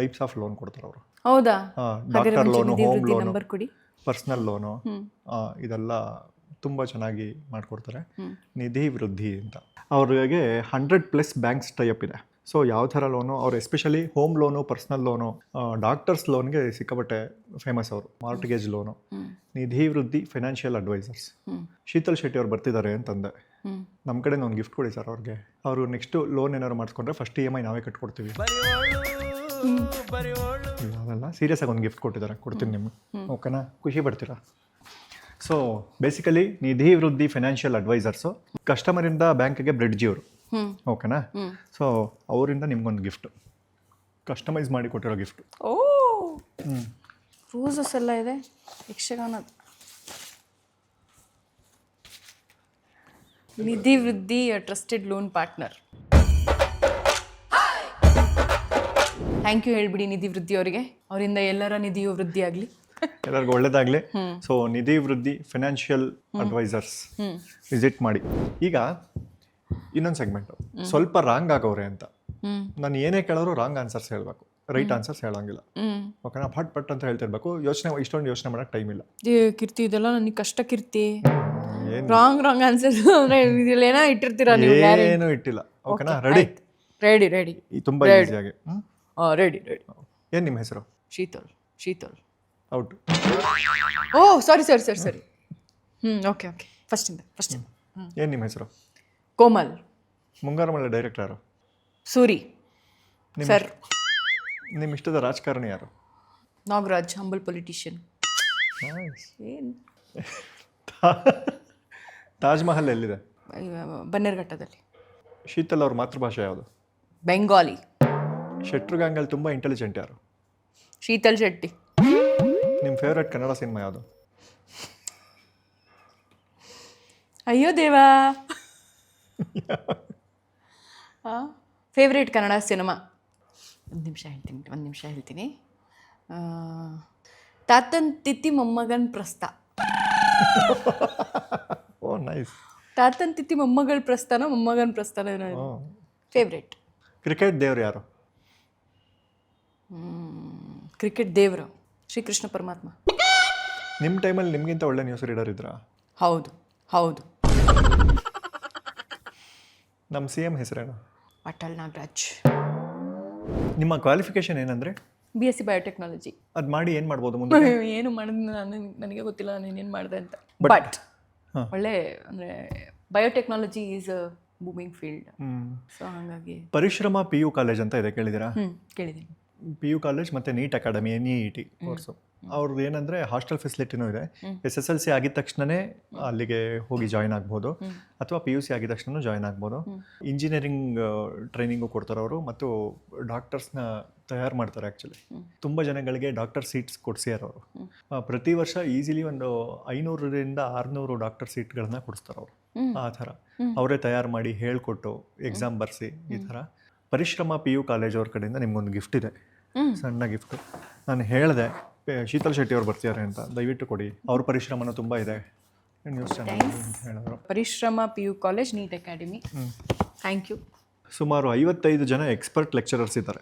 ಟೈಪ್ಸ್ ಆಫ್ ಲೋನ್ ಕೊಡ್ತಾರೆ ಅವರು. ಹೌದಾ? ಡಾಕ್ಟರ್ ಲೋನು ಹೋಮ್ ಲೋನು ಕೊಡಿ. ಪರ್ಸ್ನಲ್ ಲೋನು ಇದೆಲ್ಲ ತುಂಬ ಚೆನ್ನಾಗಿ ಮಾಡಿಕೊಡ್ತಾರೆ. ನಿಧಿ ವೃದ್ಧಿ ಅಂತ. ಅವ್ರಿಗೆ hundred plus banks tie up ಇದೆ. ಸೊ ಯಾವ ಥರ ಲೋನು ಅವ್ರು especially home loan personal loan doctors ಲೋನ್ಗೆ ಸಿಕ್ಕಾಪಟ್ಟೆ ಫೇಮಸ್ ಅವರು ಮಾರ್ಟಿಗೇಜ್ ಲೋನು ನಿಧಿ ವೃದ್ಧಿ ಫೈನಾನ್ಷಿಯಲ್ ಅಡ್ವೈಸರ್ಸ್ ಶೀತಲ್ ಶೆಟ್ಟಿ ಅವ್ರು ಬರ್ತಿದ್ದಾರೆ ಅಂತಂದೆ. ನಮ್ಮ ಕಡೆ ಒಂದು ಗಿಫ್ಟ್ ಕೊಡಿ ಸರ್ ಅವ್ರಿಗೆ. ಅವರು ನೆಕ್ಸ್ಟ್ ಲೋನ್ ಏನಾದ್ರು ಮಾಡಿಸ್ಕೊಂಡ್ರೆ ಫಸ್ಟ್ ಇ ಎಂ ಐ ನಾವೇ ಕಟ್ಕೊಡ್ತೀವಿ. ಅವೆಲ್ಲ ಅದಲ್ಲ ಸೀರಿಯಸ್ ಆಗಿ ಒಂದು ಗಿಫ್ಟ್ ಕೊಟ್ಟಿದ್ದಾರೆ ಕೊಡ್ತೀನಿ ನಿಮ್ಗೆ. ಓಕೆನಾ? ಖುಷಿ ಪಡ್ತೀರಾ? ಸೊ ಬೇಸಿಕಲಿ ನಿಧಿ ವೃದ್ಧಿ ಫೈನಾನ್ಷಿಯಲ್ ಅಡ್ವೈಸರ್ಸು ಕಸ್ಟಮರಿಂದ ಬ್ಯಾಂಕಿಗೆ ಬ್ರಿಡ್ಜಿ ಅವರು. ಓಕೆನಾ? ಸೊ ಅವರಿಂದ ನಿಮ್ಗೊಂದು ಗಿಫ್ಟ್ ಕಸ್ಟಮೈಸ್ ಮಾಡಿ ಕೊಟ್ಟಿರೋ ಗಿಫ್ಟ್ ಓ! ರೂಸಸ್ ಎಲ್ಲ ಇದೆ. Yakshagana. Nidhi Vriddhi trusted loan partner thank you ಹೇಳ್ಬಿಡಿ ನಿಧಿ ವೃದ್ಧಿ ಅವರಿಗೆ. ಅವರಿಂದ ಎಲ್ಲರ ನಿಧಿಯು ವೃದ್ಧಿ ಆಗಲಿ. ಎಲ್ಲರಿಗೂ ಒಳ್ಳೇದಾಗಲಿ. ಸೊ ನಿಧಿ ವೃದ್ಧಿ ಫೈನಾನ್ಷಿಯಲ್ ಅಡ್ವೈಸರ್ಸ್ ವಿಸಿಟ್ ಮಾಡಿ. ಈಗ ಇನ್ನೊಂದು ಸೆಗ್ಮೆಂಟು ಸ್ವಲ್ಪ ರಾಂಗ್ ಆಗೋರೆ ಅಂತ. ನಾನು ಏನೇ ಕೇಳೋರು ರಾಂಗ್ ಆನ್ಸರ್ಸ್ ಹೇಳಬೇಕು. ರೈಟ್ ಆನ್ಸರ್ಸ್ ಹೇಳೋಂಗಿಲ್ಲ. ಓಕೆನಾ ಫಟ್ ಪಟ್ ಅಂತ ಹೇಳ್ತಿರ್ಬೇಕು. ಯೋಚನೆ ಇಷ್ಟೊಂದು ಯೋಚನೆ ಮಾಡೋಕೆ ಟೈಮ್ ಇಲ್ಲ. ಕೀರ್ತಿ ಇದೆಲ್ಲ ನನಗೆ ಕಷ್ಟ ಕೀರ್ತಿ. ರಾಂಗ್ ರಾಂಗ್ ಆನ್ಸರ್ ಅಂದ್ರೆ ಏನೋ ಇಟ್ಟಿರ್ತೀರಾ ನೀವು ಏನು ಇಟ್ಟಿಲ್ಲ. ಓಕೆನಾ ರೆಡಿ ರೆಡಿ ರೆಡಿ ತುಂಬ ಈಸಿಯಾಗಿ ರೆಡಿ ರೆಡಿ ಏನು ನಿಮ್ಮ ಹೆಸರು? ಶೀತಲ್ ಶೀತಲ್. ಔಟ್ ಓ ಸಾರಿ ಸಾರಿ ಸರಿ ಸರಿ ಹ್ಞೂ ಓಕೆ ಓಕೆ ಫಸ್ಟಿಂದ ಫಸ್ಟಿಂದ ಏನು ನಿಮ್ಮ ಹೆಸರು? ಕೋಮಲ್. ಮುಂಗಾರು ಮಳೆ ಡೈರೆಕ್ಟರ್ ಯಾರು? ಸೂರಿ. ಸರ್. ನಿಮ್ಮ ಇಷ್ಟದ ರಾಜಕಾರಣಿ ಯಾರು? ನಾಗರಾಜ್ ಹಂಬಲ್ ಪೊಲಿಟಿಷಿಯನ್ ತಾಜ್ಮಹಲ್ ಏನು? ತಾಜ್ ಮಹಲ್ ಎಲ್ಲಿದೆ? ಬನ್ನೇರ್ಘಟ್ಟದಲ್ಲಿ. ಶೀತಲ್ ಅವ್ರ ಮಾತೃಭಾಷೆ ಯಾವುದು? ಬೆಂಗಾಲಿ ಶೆಟ್ರು ಗ್ಯಾಂಗಲ್ಲಿ ತುಂಬ ಇಂಟೆಲಿಜೆಂಟ್ ಯಾರು? ಶೀತಲ್ ಶೆಟ್ಟಿ. ನಿಮ್ಮ ಫೇವ್ರೆಟ್ ಕನ್ನಡ ಸಿನಿಮಾ ಯಾವುದು? ಅಯ್ಯೋ ದೇವಾ. ಫೇವ್ರೇಟ್ ಕನ್ನಡ ಸಿನಿಮಾ ಒಂದು ನಿಮಿಷ ಹೇಳ್ತೀನಿ ಒಂದು ನಿಮಿಷ ಹೇಳ್ತೀನಿ. ತಾತನ್ ತಿತ್ತಿ ಮೊಮ್ಮಗನ್ ಪ್ರಸ್ತ ಓ ನೈಸ್ ತಾತನ್ ತಿತ್ತಿ ಮೊಮ್ಮಗಳ ಪ್ರಸ್ಥಾನ ಮೊಮ್ಮಗನ್ ಪ್ರಸ್ಥಾನ ಫೇವ್ರೇಟ್ ಕ್ರಿಕೆಟ್ ದೇವ್ರು ಯಾರು? ಕ್ರಿಕೆಟ್ ದೇವರು ಶ್ರೀಕೃಷ್ಣ ಪರಮಾತ್ಮ. ನಿಮ್ಮ ಟೈಮಲ್ಲಿ ನಿಮಗಿಂತ ಒಳ್ಳೆ ನ್ಯೂಸ್ ರೀಡರ್ ಇದ್ರಾ? ಹೌದು ಹೌದು. ನಮ್ಮ ಸಿ ಎಂ ಹೆಸರೇನು? ಅಟಲ್ ನಾಗರಾಜ್. ನಿಮ್ಮ ಕ್ವಾಲಿಫಿಕೇಶನ್ ಏನಂದರೆ? ಬಿ ಎಸ್ ಸಿ ಬಯೋಟೆಕ್ನಾಲಜಿ ಅದು ಮಾಡಿ ಏನು ಮಾಡ್ಬೋದು ಮುಂದೆ? ಏನು ಮಾಡಿದ್ ನಾನು ನನಗೆ ಗೊತ್ತಿಲ್ಲ ನಾನು ಏನೇನು ಮಾಡಿದೆ ಅಂತ. But- ಬಟ್ ಒಳ್ಳೆ ಅಂದರೆ biotechnology is a booming field so ಹಾಗಾಗಿ ಪರಿಶ್ರಮ ಪಿ ಯು ಕಾಲೇಜ್ ಅಂತ ಇದೆ ಕೇಳಿದ್ದೀರಾ? ಹ್ಞೂ ಕೇಳಿದ್ದೀನಿ. ಪಿ ಯು ಕಾಲೇಜ್ ಮತ್ತು NEET academy N E T course. ಅವ್ರದ್ದು ಏನಂದರೆ ಹಾಸ್ಟೆಲ್ ಫೆಸಿಲಿಟಿನೂ ಇದೆ. ಎಸ್ ಎಸ್ ಎಲ್ ಸಿ ಆಗಿದ ತಕ್ಷಣವೇ ಅಲ್ಲಿಗೆ ಹೋಗಿ ಜಾಯ್ನ್ ಆಗ್ಬೋದು. ಅಥವಾ ಪಿ ಯು ಸಿ ಆಗಿದ ತಕ್ಷಣ ಜಾಯ್ನ್ ಆಗ್ಬೋದು. ಇಂಜಿನಿಯರಿಂಗ್ ಟ್ರೈನಿಂಗು ಕೊಡ್ತಾರೆ ಅವರು ಮತ್ತು ಡಾಕ್ಟರ್ಸ್ನ ತಯಾರು ಮಾಡ್ತಾರೆ ಆ್ಯಕ್ಚುಲಿ ತುಂಬ ಜನಗಳಿಗೆ ಡಾಕ್ಟರ್ ಸೀಟ್ಸ್ ಕೊಡ್ಸಿದ್ದಾರೆ ಅವರು. ಪ್ರತಿ ವರ್ಷ ಈಸಿಲಿ ಒಂದು ಐನೂರರಿಂದ ಆರುನೂರು ಡಾಕ್ಟರ್ ಸೀಟ್ಗಳನ್ನ ಕೊಡಿಸ್ತಾರೆ ಅವರು. ಆ ಥರ. ಅವರೇ ತಯಾರು ಮಾಡಿ ಹೇಳ್ಕೊಟ್ಟು ಎಕ್ಸಾಮ್ ಬರೆಸಿ ಈ ಥರ. ಪರಿಶ್ರಮ ಪಿ ಯು ಕಾಲೇಜ್ ಅವ್ರ ಕಡೆಯಿಂದ ನಿಮ್ಗೊಂದು ಗಿಫ್ಟ್ ಇದೆ. ಸಣ್ಣ ಗಿಫ್ಟು. ನಾನು ಹೇಳಿದೆ ಶೀತಲ್ ಶೆಟ್ಟಿ ಅವ್ರು ಬರ್ತಿದ್ದಾರೆ ಅಂತ ದಯವಿಟ್ಟು ಕೊಡಿ. ಅವ್ರ ಪರಿಶ್ರಮನೂ ತುಂಬ ಇದೆ. ನ್ಯೂಸ್ ಚಾನಲ್ ಹೇಳಿದ್ರು. Parishrama P U college NEET academy. Thank you ಸುಮಾರು ಐವತ್ತೈದು ಜನ ಎಕ್ಸ್ಪರ್ಟ್ ಲೆಕ್ಚರರ್ಸ್ ಇದ್ದಾರೆ.